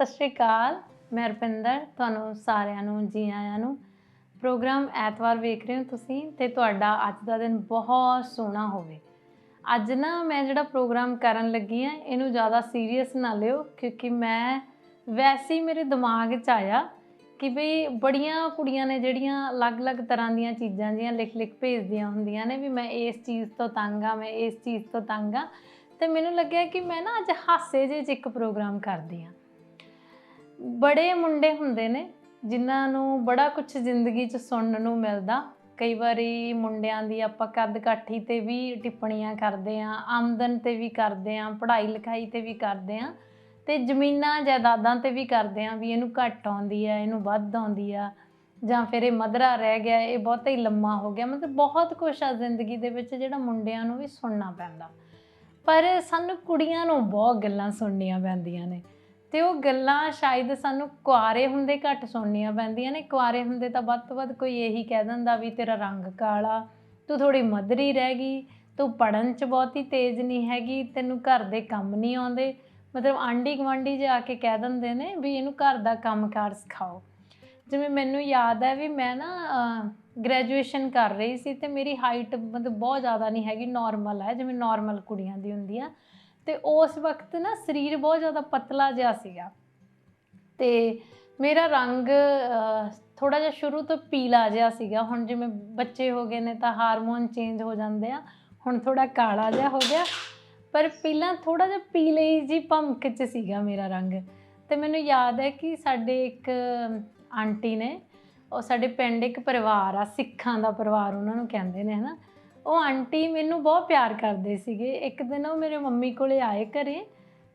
ਸਤਿ ਸ਼੍ਰੀ ਅਕਾਲ। ਮੈਂ ਰਪਿੰਦਰ, ਤੁਹਾਨੂੰ ਸਾਰਿਆਂ ਨੂੰ ਜੀ ਆਇਆਂ ਨੂੰ ਪ੍ਰੋਗਰਾਮ ਐਤਵਾਰ ਵੇਖ ਰਹੇ ਹੋ ਤੁਸੀਂ ਤੇ ਤੁਹਾਡਾ ਅੱਜ ਦਾ ਦਿਨ ਬਹੁਤ ਸੋਹਣਾ ਹੋਵੇ। ਅੱਜ ਨਾ ਮੈਂ ਜਿਹੜਾ ਪ੍ਰੋਗਰਾਮ ਕਰਨ ਲੱਗੀ ਆ ਇਹਨੂੰ ਜ਼ਿਆਦਾ ਸੀਰੀਅਸ ਨਾ ਲਿਓ ਕਿਉਂਕਿ ਮੈਂ ਵੈਸੇ ਹੀ ਮੇਰੇ ਦਿਮਾਗ 'ਚ ਆਇਆ ਕਿ ਬਈ ਬੜੀਆਂ ਕੁੜੀਆਂ ਨੇ ਜਿਹੜੀਆਂ ਅਲੱਗ-ਅਲੱਗ ਤਰ੍ਹਾਂ ਦੀਆਂ ਚੀਜ਼ਾਂ ਜੀਆਂ ਲਿਖ-ਲਿਖ ਭੇਜਦੀਆਂ ਹੁੰਦੀਆਂ ਨੇ ਵੀ ਮੈਂ ਇਸ ਚੀਜ਼ ਤੋਂ ਤੰਗ ਆ, ਮੈਂ ਇਸ ਚੀਜ਼ ਤੋਂ ਤੰਗ ਆ ਤੇ ਮੈਨੂੰ ਲੱਗਿਆ ਕਿ ਮੈਂ ਨਾ ਅੱਜ ਹਾਸੇ ਜਿਹੇ 'ਚ ਇੱਕ ਪ੍ਰੋਗਰਾਮ ਕਰਦੀ ਆ ਬੜੇ ਮੁੰਡੇ ਹੁੰਦੇ ਨੇ, ਜਿਨ੍ਹਾਂ ਨੂੰ ਬੜਾ ਕੁਝ ਜ਼ਿੰਦਗੀ 'ਚ ਸੁਣਨ ਨੂੰ ਮਿਲਦਾ। ਕਈ ਵਾਰੀ ਮੁੰਡਿਆਂ ਦੀ ਆਪਾਂ ਕੱਦ ਕਾਠੀ ਤੇ ਵੀ ਟਿੱਪਣੀਆਂ ਕਰਦੇ ਆ, ਆਮਦਨ ਤੇ ਵੀ ਕਰਦੇ ਆ, ਪੜ੍ਹਾਈ ਲਿਖਾਈ ਤੇ ਵੀ ਕਰਦੇ ਆ, ਤੇ ਜ਼ਮੀਨਾਂ ਜਾਇਦਾਦਾਂ ਤੇ ਵੀ ਕਰਦੇ ਆ ਵੀ ਇਹਨੂੰ ਘੱਟ ਆਉਂਦੀ ਆ, ਇਹਨੂੰ ਵੱਧ ਆਉਂਦੀ ਆ, ਜਾਂ ਫਿਰ ਇਹ ਮਧਰਾ ਰਹਿ ਗਿਆ, ਇਹ ਬਹੁਤਾ ਹੀ ਲੰਮਾ ਹੋ ਗਿਆ, ਮਤਲਬ ਬਹੁਤ ਕੁਛ ਆ ਜ਼ਿੰਦਗੀ ਦੇ ਵਿੱਚ ਜਿਹੜਾ ਮੁੰਡਿਆਂ ਨੂੰ ਵੀ ਸੁਣਨਾ ਪੈਂਦਾ। ਪਰ ਸਾਨੂੰ ਕੁੜੀਆਂ ਨੂੰ ਬਹੁਤ ਗੱਲਾਂ ਸੁਣਨੀਆਂ ਪੈਂਦੀਆਂ ਨੇ। ਤੇ ਉਹ ਗੱਲਾਂ ਸ਼ਾਇਦ ਸਾਨੂੰ ਕੁਆਰੇ ਹੁੰਦੇ ਘੱਟ ਸੁਣਨੀਆਂ ਪੈਂਦੀਆਂ ਨੇ। ਕੁਆਰੇ ਹੁੰਦੇ ਤਾਂ ਵੱਧ ਤੋਂ ਵੱਧ ਕੋਈ ਇਹੀ ਕਹਿ ਦਿੰਦਾ ਵੀ ਤੇਰਾ ਰੰਗ ਕਾਲਾ, ਤੂੰ ਥੋੜੀ ਮਧਰੀ ਰਹਿ ਗਈ, ਤੂੰ ਪੜਨ 'ਚ ਬਹੁਤੀ ਤੇਜ਼ ਨਹੀਂ ਹੈਗੀ, ਤੈਨੂੰ ਘਰ ਦੇ ਕੰਮ ਨਹੀਂ ਆਉਂਦੇ। ਮਤਲਬ ਆਂਢੀ ਗੁਆਂਢੀ ਜਾ ਕੇ ਕਹਿ ਦਿੰਦੇ ਨੇ ਵੀ ਇਹਨੂੰ ਘਰ ਦਾ ਕੰਮਕਾਰ ਸਿਖਾਓ। ਜਿਵੇਂ ਮੈਨੂੰ ਯਾਦ ਹੈ ਵੀ ਮੈਂ ਨਾ ਗ੍ਰੈਜੂਏਸ਼ਨ ਕਰ ਰਹੀ ਸੀ ਤੇ ਮੇਰੀ ਹਾਈਟ ਮਤਲਬ ਬਹੁਤ ਜ਼ਿਆਦਾ ਨਹੀਂ ਹੈਗੀ ਨਾਰਮਲ ਹੈ। ਜਿਵੇਂ ਨਾਰਮਲ ਕੁੜੀਆਂ ਦੀ ਹੁੰਦੀ ਆ। ਤੇ ਉਸ ਵਕਤ ਨਾ ਸਰੀਰ ਬਹੁਤ ਜ਼ਿਆਦਾ ਪਤਲਾ ਜਿਹਾ ਸੀਗਾ। ਤੇ ਮੇਰਾ ਰੰਗ ਥੋੜਾ ਜਿਹਾ ਸ਼ੁਰੂ ਤੋਂ ਪੀਲਾ ਜਿਹਾ ਸੀਗਾ। ਹੁਣ ਜਿਵੇਂ ਬੱਚੇ ਹੋ ਗਏ ਨੇ ਤਾਂ ਹਾਰਮੋਨ ਚੇਂਜ ਹੋ ਜਾਂਦੇ ਆ। ਹੁਣ ਥੋੜਾ ਕਾਲਾ ਜਿਹਾ ਹੋ ਗਿਆ। ਪਰ ਪਹਿਲਾਂ ਥੋੜਾ ਜਿਹਾ ਪੀਲੇ ਜੀ ਭਮਕ ਚ ਸੀਗਾ ਮੇਰਾ ਰੰਗ। ਤੇ ਮੈਨੂੰ ਯਾਦ ਹੈ ਕਿ ਸਾਡੇ ਇੱਕ ਆਂਟੀ ਨੇ, ਉਹ ਸਾਡੇ ਪਿੰਡ ਇੱਕ ਪਰਿਵਾਰ ਆ, ਸਿੱਖਾਂ ਦਾ ਪਰਿਵਾਰ ਉਹਨਾਂ ਨੂੰ ਕਹਿੰਦੇ ਨੇ, ਹਨਾ? ਉਹ ਆਂਟੀ ਮੈਨੂੰ ਬਹੁਤ ਪਿਆਰ ਕਰਦੇ ਸੀਗੇ। ਇੱਕ ਦਿਨ ਉਹ ਮੇਰੇ ਮੰਮੀ ਕੋਲੇ ਆਏ ਘਰੇ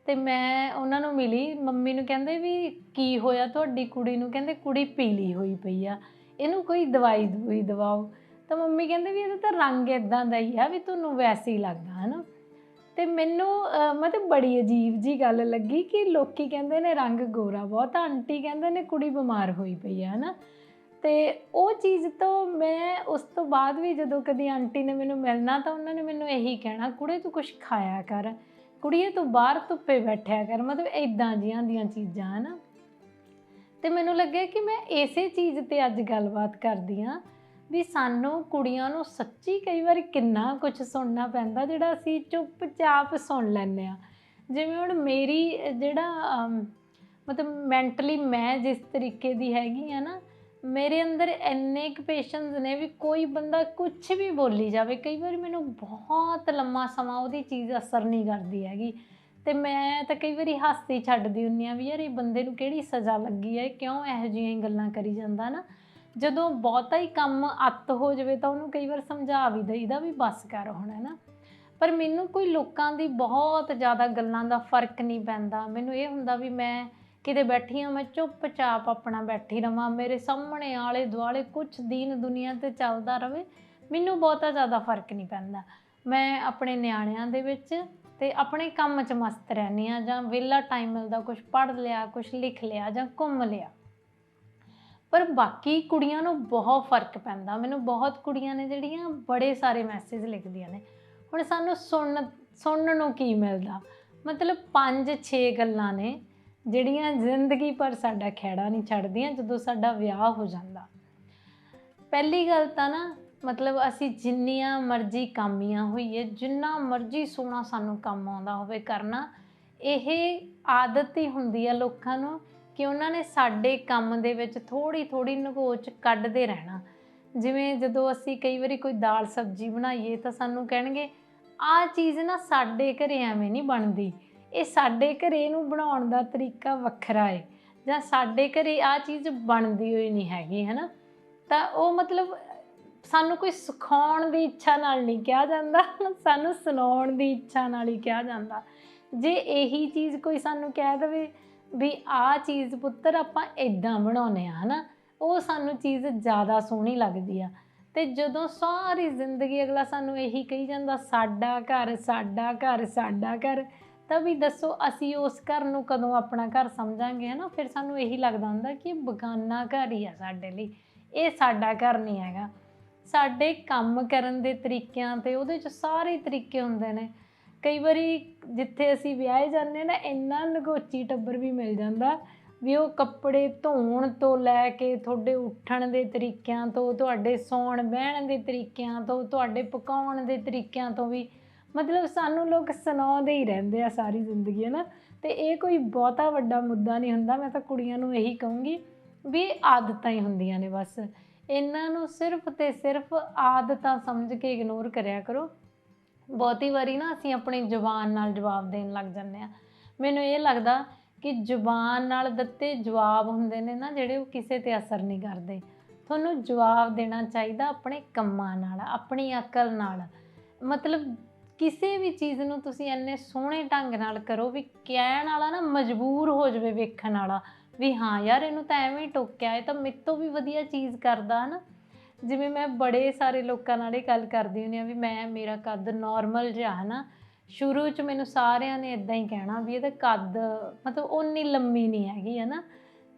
ਤੇ ਮੈਂ ਉਹਨਾਂ ਨੂੰ ਮਿਲੀ। ਮੰਮੀ ਨੂੰ ਕਹਿੰਦੇ ਵੀ ਕੀ ਹੋਇਆ ਤੁਹਾਡੀ ਕੁੜੀ ਨੂੰ? ਕਹਿੰਦੇ ਕੁੜੀ ਪੀਲੀ ਹੋਈ ਪਈ ਆ। ਇਹਨੂੰ ਕੋਈ ਦਵਾਈ ਦਵਾਈ ਦਵਾਓ। ਤਾਂ ਮੰਮੀ ਕਹਿੰਦੇ ਵੀ ਇਹਦਾ ਤਾਂ ਰੰਗ ਇਦਾਂ ਦਾ ਹੀ ਆ ਵੀ ਤੁਹਾਨੂੰ ਵੈਸੇ ਹੀ ਲੱਗਦਾ, ਹਨਾ? ਤੇ ਮੈਨੂੰ ਮਤਲਬ ਬੜੀ ਅਜੀਬ ਜੀ ਗੱਲ ਲੱਗੀ ਕਿ ਲੋਕੀ ਕਹਿੰਦੇ ਨੇ ਰੰਗ ਗੋਰਾ ਬਹੁਤ ਆਂਟੀ ਕਹਿੰਦੇ ਨੇ ਕੁੜੀ ਬਿਮਾਰ ਹੋਈ ਪਈ ਆ, ਹਨਾ? ਤੇ ਉਹ ਚੀਜ਼ ਤੋਂ ਮੈਂ ਉਸ ਤੋਂ ਬਾਅਦ ਵੀ ਜਦੋਂ ਕਦੀ ਆਂਟੀ ਨੇ ਮੈਨੂੰ ਮਿਲਣਾ ਤਾਂ ਉਹਨਾਂ ਨੇ ਮੈਨੂੰ ਇਹੀ ਕਹਿਣਾ, ਕੁੜੇ, ਤੂੰ ਕੁਝ ਖਾਇਆ ਕਰ। ਕੁੜੀਏ, ਤੂੰ ਬਾਹਰ ਧੁੱਪੇ ਬੈਠਿਆ ਕਰ। ਮਤਲਬ ਇਦਾਂ ਜੀਆਂ ਦੀਆਂ ਚੀਜ਼ਾਂ, ਹਨ? ਤੇ ਮੈਨੂੰ ਲੱਗਿਆ ਕਿ ਮੈਂ ਇਸੇ ਚੀਜ਼ ਤੇ ਅੱਜ ਗੱਲਬਾਤ ਕਰਦੀ ਆ ਵੀ ਸਾਨੂੰ ਕੁੜੀਆਂ ਨੂੰ ਸੱਚੀ ਕਈ ਵਾਰੀ ਕਿੰਨਾ ਕੁਝ ਸੁਣਨਾ ਪੈਂਦਾ, ਜਿਹੜਾ ਅਸੀਂ ਚੁੱਪਚਾਪ ਸੁਣ ਲੈਂਦੇ ਆ। ਜਿਵੇਂ ਹੁਣ ਮੇਰੀ, ਜਿਹੜਾ ਮਤਲਬ ਮੈਂਟਲੀ ਮੈਂ ਜਿਸ ਤਰੀਕੇ ਦੀ ਹੈਗੀ ਆ ਨਾ ਮੇਰੇ ਅੰਦਰ ਇੰਨੇ ਕੁ ਪੇਸ਼ੈਂਸ ਨੇ ਵੀ ਕੋਈ ਬੰਦਾ ਕੁਝ ਵੀ ਬੋਲੀ ਜਾਵੇ, ਕਈ ਵਾਰੀ ਮੈਨੂੰ ਬਹੁਤ ਲੰਮਾ ਸਮਾਂ ਉਹਦੀ ਚੀਜ਼ ਅਸਰ ਨਹੀਂ ਕਰਦੀ ਹੈਗੀ। ਤੇ ਮੈਂ ਤਾਂ ਕਈ ਵਾਰੀ ਹਾਸੀ ਛੱਡਦੀ ਹੁੰਨੀ ਆ ਵੀ ਯਾਰ ਇਹ ਬੰਦੇ ਨੂੰ ਕਿਹੜੀ ਸਜ਼ਾ ਲੱਗੀ ਹੈ, ਕਿਉਂ ਇਹੋ ਜਿਹੀਆਂ ਗੱਲਾਂ ਕਰੀ ਜਾਂਦਾ ਨਾ। ਜਦੋਂ ਬਹੁਤਾ ਹੀ ਕੰਮ ਅੱਤ ਹੋ ਜਾਵੇ ਤਾਂ ਉਹਨੂੰ ਕਈ ਵਾਰ ਸਮਝਾ ਵੀ ਦਈਦਾ ਵੀ ਬਸ ਕਰ ਹੁਣ, ਹੈ ਨਾ। ਪਰ ਮੈਨੂੰ ਕੋਈ ਲੋਕਾਂ ਦੀ ਬਹੁਤ ਜ਼ਿਆਦਾ ਗੱਲਾਂ ਦਾ ਫ਼ਰਕ ਨਹੀਂ ਪੈਂਦਾ। ਮੈਨੂੰ ਇਹ ਹੁੰਦਾ ਵੀ ਮੈਂ ਕਿਤੇ ਬੈਠੀ ਹਾਂ, ਮੈਂ ਚੁੱਪਚਾਪ ਆਪਣਾ ਬੈਠੀ ਰਵਾਂ, ਮੇਰੇ ਸਾਹਮਣੇ ਆਲੇ ਦੁਆਲੇ ਕੁਝ ਦੀਨ ਦੁਨੀਆ ਤੇ ਚੱਲਦਾ ਰਵੇ, ਮੈਨੂੰ ਬਹੁਤਾ ਜ਼ਿਆਦਾ ਫ਼ਰਕ ਨਹੀਂ ਪੈਂਦਾ। ਮੈਂ ਆਪਣੇ ਨਿਆਣਿਆਂ ਦੇ ਵਿੱਚ ਤੇ ਆਪਣੇ ਕੰਮ 'ਚ ਮਸਤ ਰਹਿੰਦੀ ਆ ਜਾਂ ਵਿਹਲਾ ਟਾਈਮ ਮਿਲਦਾ ਕੁਝ ਪੜ੍ਹ ਲਿਆ ਕੁਝ ਲਿਖ ਲਿਆ ਜਾਂ ਘੁੰਮ ਲਿਆ। ਪਰ ਬਾਕੀ ਕੁੜੀਆਂ ਨੂੰ ਬਹੁਤ ਫ਼ਰਕ ਪੈਂਦਾ, ਮੈਨੂੰ ਬਹੁਤ ਕੁੜੀਆਂ ਨੇ ਜਿਹੜੀਆਂ ਬੜੇ ਸਾਰੇ ਮੈਸੇਜ ਲਿਖਦੀਆਂ ਨੇ। ਹੁਣ ਸਾਨੂੰ ਸੁਣਨ ਸੁਣਨ ਨੂੰ ਕੀ ਮਿਲਦਾ? ਮਤਲਬ 5-6 ਗੱਲਾਂ ਨੇ। ਜਿਹੜੀਆਂ ਜ਼ਿੰਦਗੀ ਭਰ ਸਾਡਾ ਖੇੜਾ ਨਹੀਂ ਛੱਡਦੀਆਂ, ਜਦੋਂ ਸਾਡਾ ਵਿਆਹ ਹੋ ਜਾਂਦਾ। ਪਹਿਲੀ ਗੱਲ ਤਾਂ ਨਾ, ਮਤਲਬ ਅਸੀਂ ਜਿੰਨੀਆਂ ਮਰਜ਼ੀ ਕਾਮੀਆਂ ਹੋਈਏ, ਜਿੰਨਾ ਮਰਜ਼ੀ ਸੋਹਣਾ ਸਾਨੂੰ ਕੰਮ ਆਉਂਦਾ ਹੋਵੇ ਕਰਨਾ, ਇਹ ਆਦਤ ਹੀ ਹੁੰਦੀ ਆ ਲੋਕਾਂ ਨੂੰ ਕਿ ਉਹਨਾਂ ਨੇ ਸਾਡੇ ਕੰਮ ਦੇ ਵਿੱਚ ਥੋੜੀ ਥੋੜੀ ਨਗੋਚ ਕੱਢਦੇ ਰਹਿਣਾ। ਜਿਵੇਂ ਜਦੋਂ ਅਸੀਂ ਕਈ ਵਾਰੀ ਕੋਈ ਦਾਲ ਸਬਜ਼ੀ ਬਣਾਈਏ ਤਾਂ ਸਾਨੂੰ ਕਹਿਣਗੇ, ਆਹ ਚੀਜ਼ ਨਾ ਸਾਡੇ ਘਰੇ ਐਵੇਂ ਨਹੀਂ ਬਣਦੀ। ਇਹ ਸਾਡੇ ਘਰੇ ਨੂੰ ਬਣਾਉਣ ਦਾ ਤਰੀਕਾ ਵੱਖਰਾ ਹੈ ਜਾਂ ਸਾਡੇ ਘਰੇ ਆ ਚੀਜ਼ ਬਣਦੀ ਹੋਈ ਨਹੀਂ ਹੈਗੀ, ਹੈਨਾ? ਤਾਂ ਉਹ ਮਤਲਬ ਸਾਨੂੰ ਕੋਈ ਸਿਖਾਉਣ ਦੀ ਇੱਛਾ ਨਾਲ ਨਹੀਂ ਕਿਹਾ ਜਾਂਦਾ, ਸਾਨੂੰ ਸੁਣਾਉਣ ਦੀ ਇੱਛਾ ਨਾਲ ਹੀ ਕਿਹਾ ਜਾਂਦਾ। ਜੇ ਇਹੀ ਚੀਜ਼ ਕੋਈ ਸਾਨੂੰ ਕਹਿ ਦੇਵੇ ਵੀ ਆਹ ਚੀਜ਼ ਪੁੱਤਰ ਆਪਾਂ ਇਦਾਂ ਬਣਾਉਨੇ ਆ ਹਨਾ? ਉਹ ਸਾਨੂੰ ਚੀਜ਼ ਜ਼ਿਆਦਾ ਸੋਹਣੀ ਲੱਗਦੀ ਆ। ਤੇ ਜਦੋਂ ਸਾਰੀ ਜ਼ਿੰਦਗੀ ਅਗਲਾ ਸਾਨੂੰ ਇਹੀ ਕਹੀ ਜਾਂਦਾ, ਸਾਡਾ ਘਰ ਸਾਡਾ ਘਰ ਸਾਡਾ ਘਰ। ਤਾਂ ਵੀ ਦੱਸੋ, ਅਸੀਂ ਉਸ ਘਰ ਨੂੰ ਕਦੋਂ ਆਪਣਾ ਘਰ ਸਮਝਾਂਗੇ, ਹਨਾ? ਫਿਰ ਸਾਨੂੰ ਇਹੀ ਲੱਗਦਾ ਹੁੰਦਾ ਕਿ ਬਗਾਨਾ ਘਰ ਹੀ ਆ ਸਾਡੇ ਲਈ। ਇਹ ਸਾਡਾ ਘਰ ਨਹੀਂ ਹੈਗਾ। ਸਾਡੇ ਕੰਮ ਕਰਨ ਦੇ ਤਰੀਕਿਆਂ ਤੇ ਉਹਦੇ ਚ ਸਾਰੇ ਤਰੀਕੇ ਹੁੰਦੇ ਨੇ। ਕਈ ਵਾਰੀ ਜਿੱਥੇ ਅਸੀਂ ਵਿਆਹੇ ਜਾਂਦੇ ਨਾ, ਇੰਨਾ ਨਗੋਚੀ ਟੱਬਰ ਵੀ ਮਿਲ ਜਾਂਦਾ ਵੀ ਉਹ ਕੱਪੜੇ ਧੋਣ ਤੋਂ ਲੈ ਕੇ ਤੁਹਾਡੇ ਉੱਠਣ ਦੇ ਤਰੀਕਿਆਂ ਤੋਂ, ਤੁਹਾਡੇ ਸੌਣ ਬਹਿਣ ਦੇ ਤਰੀਕਿਆਂ ਤੋਂ, ਤੁਹਾਡੇ ਪਕਾਉਣ ਦੇ ਤਰੀਕਿਆਂ ਤੋਂ ਵੀ ਮਤਲਬ ਸਾਨੂੰ ਲੋਕ ਸੁਣਾਉਂਦੇ ਹੀ ਰਹਿੰਦੇ ਆ ਸਾਰੀ ਜ਼ਿੰਦਗੀ ਹੈ ਨਾ ਤੇ ਇਹ ਕੋਈ ਬਹੁਤਾ ਵੱਡਾ ਮੁੱਦਾ ਨਹੀਂ ਹੁੰਦਾ। ਮੈਂ ਤਾਂ ਕੁੜੀਆਂ ਨੂੰ ਇਹੀ ਕਹੂੰਗੀ ਵੀ ਆਦਤਾਂ ਹੀ ਹੁੰਦੀਆਂ ਨੇ ਬਸ। ਇਹਨਾਂ ਨੂੰ ਸਿਰਫ ਤੇ ਸਿਰਫ ਆਦਤਾਂ ਸਮਝ ਕੇ ਇਗਨੋਰ ਕਰਿਆ ਕਰੋ। ਬਹੁਤੀ ਵਾਰੀ ਨਾ ਅਸੀਂ ਆਪਣੀ ਜ਼ੁਬਾਨ ਨਾਲ ਜਵਾਬ ਦੇਣ ਲੱਗ ਜਾਂਦੇ ਆ। ਮੈਨੂੰ ਇਹ ਲੱਗਦਾ ਕਿ ਜ਼ੁਬਾਨ ਨਾਲ ਦਿੱਤੇ ਜਵਾਬ ਹੁੰਦੇ ਨੇ ਨਾ, ਜਿਹੜੇ ਉਹ ਕਿਸੇ ਤੇ ਅਸਰ ਨਹੀਂ ਕਰਦੇ। ਤੁਹਾਨੂੰ ਜਵਾਬ ਦੇਣਾ ਚਾਹੀਦਾ ਆਪਣੇ ਕੰਮਾਂ ਨਾਲ, ਆਪਣੀ ਅਕਲ ਨਾਲ। ਮਤਲਬ ਕਿਸੇ ਵੀ ਚੀਜ਼ ਨੂੰ ਤੁਸੀਂ ਇੰਨੇ ਸੋਹਣੇ ਢੰਗ ਨਾਲ ਕਰੋ ਵੀ ਕਹਿਣ ਵਾਲਾ ਨਾ ਮਜਬੂਰ ਹੋ ਜਾਵੇ ਵੇਖਣ ਵਾਲਾ ਵੀ ਹਾਂ ਯਾਰ ਇਹਨੂੰ ਤਾਂ ਐਵੇਂ ਹੀ ਟੋਕਿਆ, ਇਹ ਤਾਂ ਮੇਰੇ ਤੋਂ ਵੀ ਵਧੀਆ ਚੀਜ਼ ਕਰਦਾ ਹਨਾ। ਜਿਵੇਂ ਮੈਂ ਬੜੇ ਸਾਰੇ ਲੋਕਾਂ ਨਾਲ ਇਹ ਗੱਲ ਕਰਦੀ ਹੁੰਦੀ ਆ ਵੀ ਮੈਂ, ਮੇਰਾ ਕੱਦ ਨਾਰਮਲ ਜਿਹਾ ਹਨਾ, ਸ਼ੁਰੂ 'ਚ ਮੈਨੂੰ ਸਾਰਿਆਂ ਨੇ ਇਦਾਂ ਹੀ ਕਹਿਣਾ ਵੀ ਇਹਦਾ ਕੱਦ ਮਤਲਬ ਓਨੀ ਲੰਮੀ ਨਹੀਂ ਹੈਗੀ ਹਨਾ।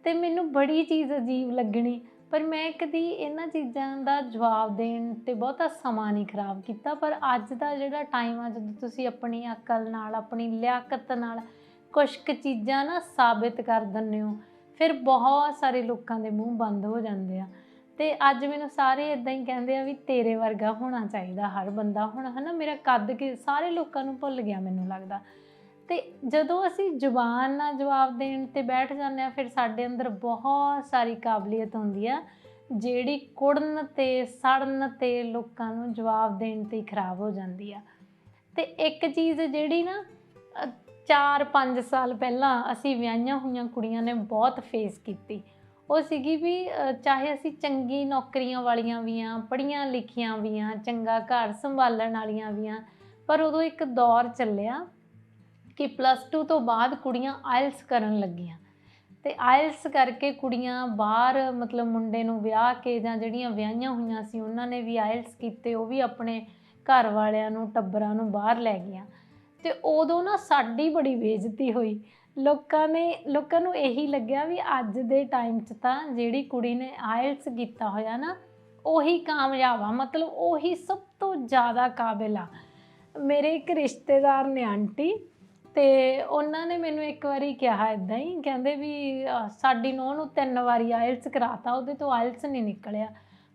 ਤੇ ਮੈਨੂੰ ਬੜੀ ਚੀਜ਼ ਅਜੀਬ ਲੱਗਣੀ। ਪਰ ਮੈਂ ਕਦੀ ਇਹਨਾਂ ਚੀਜ਼ਾਂ ਦਾ ਜਵਾਬ ਦੇਣ ਤੇ ਬਹੁਤਾ ਸਮਾਂ ਨਹੀਂ ਖਰਾਬ ਕੀਤਾ, ਪਰ ਅੱਜ ਦਾ ਜਿਹੜਾ ਟਾਈਮ ਆ, ਜਦੋਂ ਤੁਸੀਂ ਆਪਣੀ ਅਕਲ ਨਾਲ, ਆਪਣੀ ਲਿਆਕਤ ਨਾਲ ਕੁਝ ਕੁ ਚੀਜ਼ਾਂ ਨਾ ਸਾਬਿਤ ਕਰ ਦਿੰਦੇ ਹੋ, ਫਿਰ ਬਹੁਤ ਸਾਰੇ ਲੋਕਾਂ ਦੇ ਮੂੰਹ ਬੰਦ ਹੋ ਜਾਂਦੇ ਆ। ਤੇ ਅੱਜ ਮੈਨੂੰ ਸਾਰੇ ਇਦਾਂ ਹੀ ਕਹਿੰਦੇ ਆ ਵੀ ਤੇਰੇ ਵਰਗਾ ਹੋਣਾ ਚਾਹੀਦਾ, ਹਰ ਬੰਦਾ ਹੁਣ, ਹਨਾ, ਮੇਰਾ ਕੱਦ ਕਿ, ਸਾਰੇ ਲੋਕਾਂ ਨੂੰ ਭੁੱਲ ਗਿਆ ਮੈਨੂੰ ਲੱਗਦਾ। ਤੇ ਜਦੋਂ ਅਸੀਂ ਜ਼ੁਬਾਨ ਨਾਲ ਜਵਾਬ ਦੇਣ ਤੇ ਬੈਠ ਜਾਂਦੇ ਆ ਫਿਰ ਸਾਡੇ ਅੰਦਰ ਬਹੁਤ ਸਾਰੀ ਕਾਬਲੀਅਤ ਹੁੰਦੀ ਆ, ਜਿਹੜੀ ਕੁੜਨ ਤੇ ਸੜਨ ਤੇ ਲੋਕਾਂ ਨੂੰ ਜਵਾਬ ਦੇਣ ਤੇ ਹੀ ਖਰਾਬ ਹੋ ਜਾਂਦੀ ਆ। ਤੇ ਇੱਕ ਚੀਜ਼ ਜਿਹੜੀ ਨਾ 4-5 ਸਾਲ ਪਹਿਲਾਂ ਅਸੀਂ ਵਿਆਹੀਆਂ ਹੋਈਆਂ ਕੁੜੀਆਂ ਨੇ ਬਹੁਤ ਫੇਸ ਕੀਤੀ। ਉਹ ਸੀਗੀ ਵੀ ਚਾਹੇ ਅਸੀਂ ਚੰਗੀ ਨੌਕਰੀਆਂ ਵਾਲੀਆਂ ਵੀ ਆ, ਪੜ੍ਹੀਆਂ ਲਿਖੀਆਂ ਵੀ ਆ, ਚੰਗਾ ਘਰ ਸੰਭਾਲਣ ਵਾਲੀਆਂ ਵੀ ਆ, ਪਰ ਉਦੋਂ ਇੱਕ ਦੌਰ ਚੱਲਿਆ ਕਿ ਪਲੱਸ 2 ਤੋਂ ਬਾਅਦ ਕੁੜੀਆਂ ਆਇਲਸ ਕਰਨ ਲੱਗੀਆਂ। ਤੇ ਆਇਲਸ ਕਰਕੇ ਕੁੜੀਆਂ ਬਾਹਰ ਮਤਲਬ ਮੁੰਡੇ ਨੂੰ ਵਿਆਹ ਕੇ ਜਾਂ ਜਿਹੜੀਆਂ ਵਿਆਹੀਆਂ ਹੋਈਆਂ ਸੀ, ਉਹਨਾਂ ਨੇ ਵੀ ਆਇਲਸ ਕੀਤੇ, ਉਹ ਵੀ ਆਪਣੇ ਘਰ ਵਾਲਿਆਂ ਨੂੰ, ਟੱਬਰਾਂ ਨੂੰ ਬਾਹਰ ਲੈ ਗਈਆਂ। ਤੇ ਉਦੋਂ ਨਾ ਸਾਡੀ ਬੜੀ ਬੇਇੱਜ਼ਤੀ ਹੋਈ। ਲੋਕਾਂ ਨੇ, ਲੋਕਾਂ ਨੂੰ ਇਹੀ ਲੱਗਿਆ ਵੀ ਅੱਜ ਦੇ ਟਾਈਮ 'ਚ ਤਾਂ ਜਿਹੜੀ ਕੁੜੀ ਨੇ ਆਇਲਸ ਕੀਤਾ ਹੋਇਆ ਨਾ, ਉਹੀ ਕਾਮਯਾਬ ਆ। ਮਤਲਬ ਉਹੀ ਸਭ ਤੋਂ ਜ਼ਿਆਦਾ ਕਾਬਿਲ ਆ। ਮੇਰੇ ਇੱਕ ਰਿਸ਼ਤੇਦਾਰ ਨੇ ਆਂਟੀ ਤੇ ਉਹਨਾਂ ਨੇ ਮੈਨੂੰ ਇੱਕ ਵਾਰੀ ਕਿਹਾ ਇਦਾਂ ਹੀ ਕਹਿੰਦੇ ਵੀ ਅਹ, ਸਾਡੀ ਨੂੰਹ ਨੂੰ ਤਿੰਨ ਵਾਰੀ ਆਇਲਸ ਕਰਾਤਾ ਉਹਦੇ ਤੋਂ ਆਇਲਸ ਨਹੀਂ ਨਿਕਲਿਆ।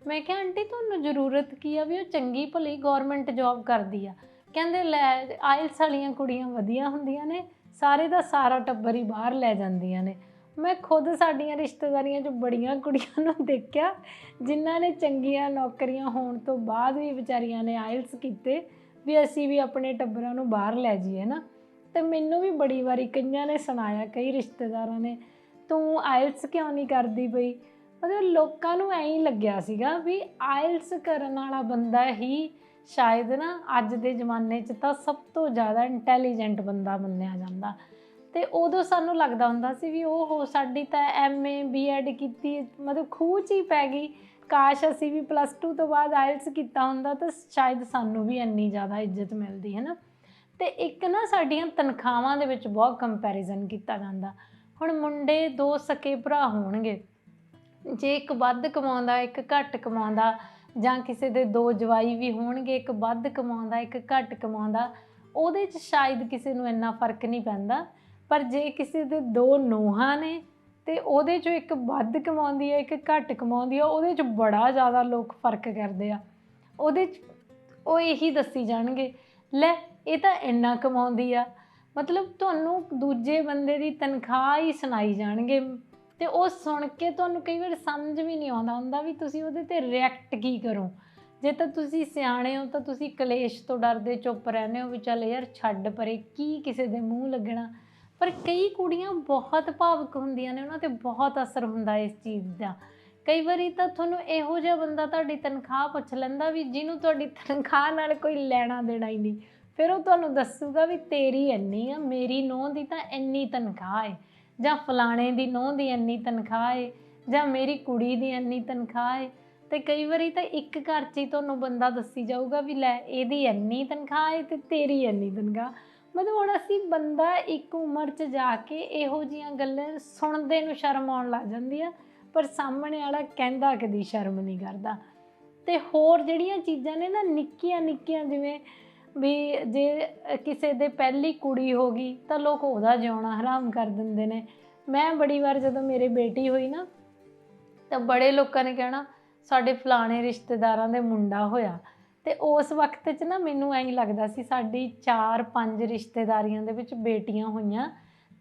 ਮੈਂ ਕਿਹਾ ਆਂਟੀ ਤੁਹਾਨੂੰ ਜ਼ਰੂਰਤ ਕੀ ਆ ਵੀ ਉਹ ਚੰਗੀ ਭਲੀ ਗਵਰਨਮੈਂਟ ਜੌਬ ਕਰਦੀ ਆ? ਕਹਿੰਦੇ ਲੈ ਆਇਲਸ ਵਾਲੀਆਂ ਕੁੜੀਆਂ ਵਧੀਆ ਹੁੰਦੀਆਂ ਨੇ ਸਾਰੇ ਦਾ ਸਾਰਾ ਟੱਬਰ ਹੀ ਬਾਹਰ ਲੈ ਜਾਂਦੀਆਂ ਨੇ। ਮੈਂ ਖੁਦ ਸਾਡੀਆਂ ਰਿਸ਼ਤੇਦਾਰੀਆਂ 'ਚ ਬੜੀਆਂ ਕੁੜੀਆਂ ਨੂੰ ਦੇਖਿਆ ਜਿਨ੍ਹਾਂ ਨੇ ਚੰਗੀਆਂ ਨੌਕਰੀਆਂ ਹੋਣ ਤੋਂ ਬਾਅਦ ਵੀ ਵਿਚਾਰੀਆਂ ਨੇ ਆਇਲਸ ਕੀਤੇ ਵੀ ਅਸੀਂ ਵੀ ਆਪਣੇ ਟੱਬਰਾਂ ਨੂੰ ਬਾਹਰ ਲੈ ਜਾਈਏ ਨਾ। ਤੇ ਮੈਨੂੰ ਵੀ ਬੜੀ ਵਾਰੀ ਕਈਆਂ ਨੇ ਸੁਣਾਇਆ, ਕਈ ਰਿਸ਼ਤੇਦਾਰਾਂ ਨੇ, ਤੂੰ ਆਇਲਸ ਕਿਉਂ ਨਹੀਂ ਕਰਦੀ ਬਈ ਮਤਲਬ ਲੋਕਾਂ ਨੂੰ ਐਂ ਹੀ ਲੱਗਿਆ ਸੀਗਾ ਵੀ ਆਇਲਸ ਕਰਨ ਵਾਲਾ ਬੰਦਾ ਹੀ ਸ਼ਾਇਦ ਨਾ ਅੱਜ ਦੇ ਜ਼ਮਾਨੇ 'ਚ ਤਾਂ ਸਭ ਤੋਂ ਜ਼ਿਆਦਾ ਇੰਟੈਲੀਜੈਂਟ ਬੰਦਾ ਮੰਨਿਆ ਜਾਂਦਾ। ਤੇ ਉਦੋਂ ਸਾਨੂੰ ਲੱਗਦਾ ਹੁੰਦਾ ਸੀ ਵੀ ਉਹ ਹੋ, ਸਾਡੀ ਤਾਂ ਐਮਏ ਬੀਐਡ ਕੀਤੀ, ਮਤਲਬ ਖੂਹ 'ਚ ਹੀ ਪੈ ਗਈ। ਕਾਸ਼ ਅਸੀਂ ਵੀ ਪਲੱਸ 2 ਤੋਂ ਬਾਅਦ ਆਇਲਸ ਕੀਤਾ ਹੁੰਦਾ ਤਾਂ ਸ਼ਾਇਦ ਸਾਨੂੰ ਵੀ ਇੰਨੀ ਜ਼ਿਆਦਾ ਇੱਜ਼ਤ ਮਿਲਦੀ, ਹੈ ਨਾ? ਤੇ ਇੱਕ ਨਾ ਸਾਡੀਆਂ ਤਨਖਾਹਾਂ ਦੇ ਵਿੱਚ ਬਹੁਤ ਕੰਪੈਰੀਜ਼ਨ ਕੀਤਾ ਜਾਂਦਾ। ਹੁਣ ਮੁੰਡੇ ਦੋ ਸਕੇ ਭਰਾ ਹੋਣਗੇ। ਜੇ ਇੱਕ ਵੱਧ ਕਮਾਉਂਦਾ, ਇੱਕ ਘੱਟ ਕਮਾਉਂਦਾ, ਜਾਂ ਕਿਸੇ ਦੇ ਦੋ ਜਵਾਈ ਵੀ ਹੋਣਗੇ, ਇੱਕ ਵੱਧ ਕਮਾਉਂਦਾ, ਇੱਕ ਘੱਟ ਕਮਾਉਂਦਾ, ਉਹਦੇ 'ਚ ਸ਼ਾਇਦ ਕਿਸੇ ਨੂੰ ਇੰਨਾ ਫ਼ਰਕ ਨਹੀਂ ਪੈਂਦਾ। ਪਰ ਜੇ ਕਿਸੇ ਦੇ ਦੋ ਨੋਹਾਂ ਨੇ, ਤੇ ਉਹਦੇ 'ਚੋਂ ਇੱਕ ਵੱਧ ਕਮਾਉਂਦੀ ਹੈ, ਇੱਕ ਘੱਟ ਕਮਾਉਂਦੀ ਹੈ, ਉਹਦੇ 'ਚ ਬੜਾ ਜ਼ਿਆਦਾ ਲੋਕ ਫ਼ਰਕ ਕਰਦੇ ਆ। ਉਹਦੇ 'ਚ ਉਹ ਇਹੀ ਦੱਸੀ ਜਾਣਗੇ, ਲੈ ਇਹ ਤਾਂ ਇੰਨਾ ਕਮਾਉਂਦੀ ਆ। ਮਤਲਬ ਤੁਹਾਨੂੰ ਦੂਜੇ ਬੰਦੇ ਦੀ ਤਨਖਾਹ ਹੀ ਸੁਣਾਈ ਜਾਣਗੇ। ਤੇ ਉਹ ਸੁਣ ਕੇ ਤੁਹਾਨੂੰ ਕਈ ਵਾਰ ਸਮਝ ਵੀ ਨਹੀਂ ਆਉਂਦਾ ਹੁੰਦਾ ਵੀ ਤੁਸੀਂ ਉਹਦੇ ਤੇ ਰਿਐਕਟ ਕੀ ਕਰੋ। ਜੇ ਤਾਂ ਤੁਸੀਂ ਸਿਆਣੇ ਹੋ ਤਾਂ ਤੁਸੀਂ ਕਲੇਸ਼ ਤੋਂ ਡਰਦੇ ਚੁੱਪ ਰਹਿੰਦੇ ਹੋ ਵੀ ਚੱਲ ਯਾਰ ਛੱਡ ਪਰੇ, ਕੀ ਕਿਸੇ ਦੇ ਮੂੰਹ ਲੱਗਣਾ? ਪਰ ਕਈ ਕੁੜੀਆਂ ਬਹੁਤ ਭਾਵਕ ਹੁੰਦੀਆਂ ਨੇ, ਉਹਨਾਂ ਤੇ ਬਹੁਤ ਅਸਰ ਹੁੰਦਾ ਇਸ ਚੀਜ਼ ਦਾ। ਕਈ ਵਾਰੀ ਤਾਂ ਤੁਹਾਨੂੰ ਇਹੋ ਜਿਹਾ ਬੰਦਾ ਤੁਹਾਡੀ ਤਨਖਾਹ ਪੁੱਛ ਲੈਂਦਾ ਵੀ ਜਿਹਨੂੰ ਤੁਹਾਡੀ ਤਨਖਾਹ ਨਾਲ ਕੋਈ ਲੈਣਾ ਦੇਣਾ ਹੀ ਨਹੀਂ। ਫਿਰ ਉਹ ਤੁਹਾਨੂੰ ਦੱਸੂਗਾ ਵੀ ਤੇਰੀ ਇੰਨੀ ਆ, ਮੇਰੀ ਨੂੰਹ ਦੀ ਤਾਂ ਇੰਨੀ ਤਨਖਾਹ ਹੈ ਜਾਂ ਫਲਾਣੇ ਦੀ ਨੂੰਹ ਦੀ ਇੰਨੀ ਤਨਖਾਹ ਹੈ ਜਾਂ ਮੇਰੀ ਕੁੜੀ ਦੀ ਇੰਨੀ ਤਨਖਾਹ ਹੈ ਤੇ ਕਈ ਵਾਰੀ ਤਾਂ ਇੱਕ ਘਰ 'ਚ ਹੀ ਤੁਹਾਨੂੰ ਬੰਦਾ ਦੱਸੀ ਜਾਊਗਾ ਵੀ ਲੈ, ਇਹਦੀ ਇੰਨੀ ਤਨਖਾਹ ਹੈ ਤੇ ਤੇਰੀ ਇੰਨੀ ਤਨਖਾਹ। ਮਤਲਬ ਹੁਣ ਅਸੀਂ ਬੰਦਾ ਇੱਕ ਉਮਰ 'ਚ ਜਾ ਕੇ ਇਹੋ ਜੀਆਂ ਗੱਲਾਂ ਸੁਣਦੇ ਨੂੰ ਸ਼ਰਮ ਆਉਣ ਲੱਗ ਜਾਂਦੀ ਆ, ਪਰ ਸਾਹਮਣੇ ਵਾਲਾ ਕਹਿੰਦਾ ਕਦੀ ਸ਼ਰਮ ਨਹੀਂ ਕਰਦਾ। ਤੇ ਹੋਰ ਜਿਹੜੀਆਂ ਚੀਜ਼ਾਂ ਨੇ ਨਾ ਨਿੱਕੀਆਂ ਨਿੱਕੀਆਂ ਜਿਵੇਂ ਵੀ ਜੇ ਕਿਸੇ ਦੇ ਪਹਿਲੀ ਕੁੜੀ ਹੋ ਗਈ ਤਾਂ ਲੋਕ ਉਹਦਾ ਜਿਉਣਾ ਹਰਾਮ ਕਰ ਦਿੰਦੇ ਨੇ। ਮੈਂ ਬੜੀ ਵਾਰ ਜਦੋਂ ਮੇਰੀ ਬੇਟੀ ਹੋਈ ਨਾ, ਤਾਂ ਬੜੇ ਲੋਕਾਂ ਨੇ ਕਹਿਣਾ, ਸਾਡੇ ਫਲਾਣੇ ਰਿਸ਼ਤੇਦਾਰਾਂ ਦੇ ਮੁੰਡਾ ਹੋਇਆ। ਤੇ ਉਸ ਵਕਤ 'ਚ ਨਾ ਮੈਨੂੰ ਐਂ ਲੱਗਦਾ ਸੀ, ਸਾਡੀ 4-5 ਰਿਸ਼ਤੇਦਾਰੀਆਂ ਦੇ ਵਿੱਚ ਬੇਟੀਆਂ ਹੋਈਆਂ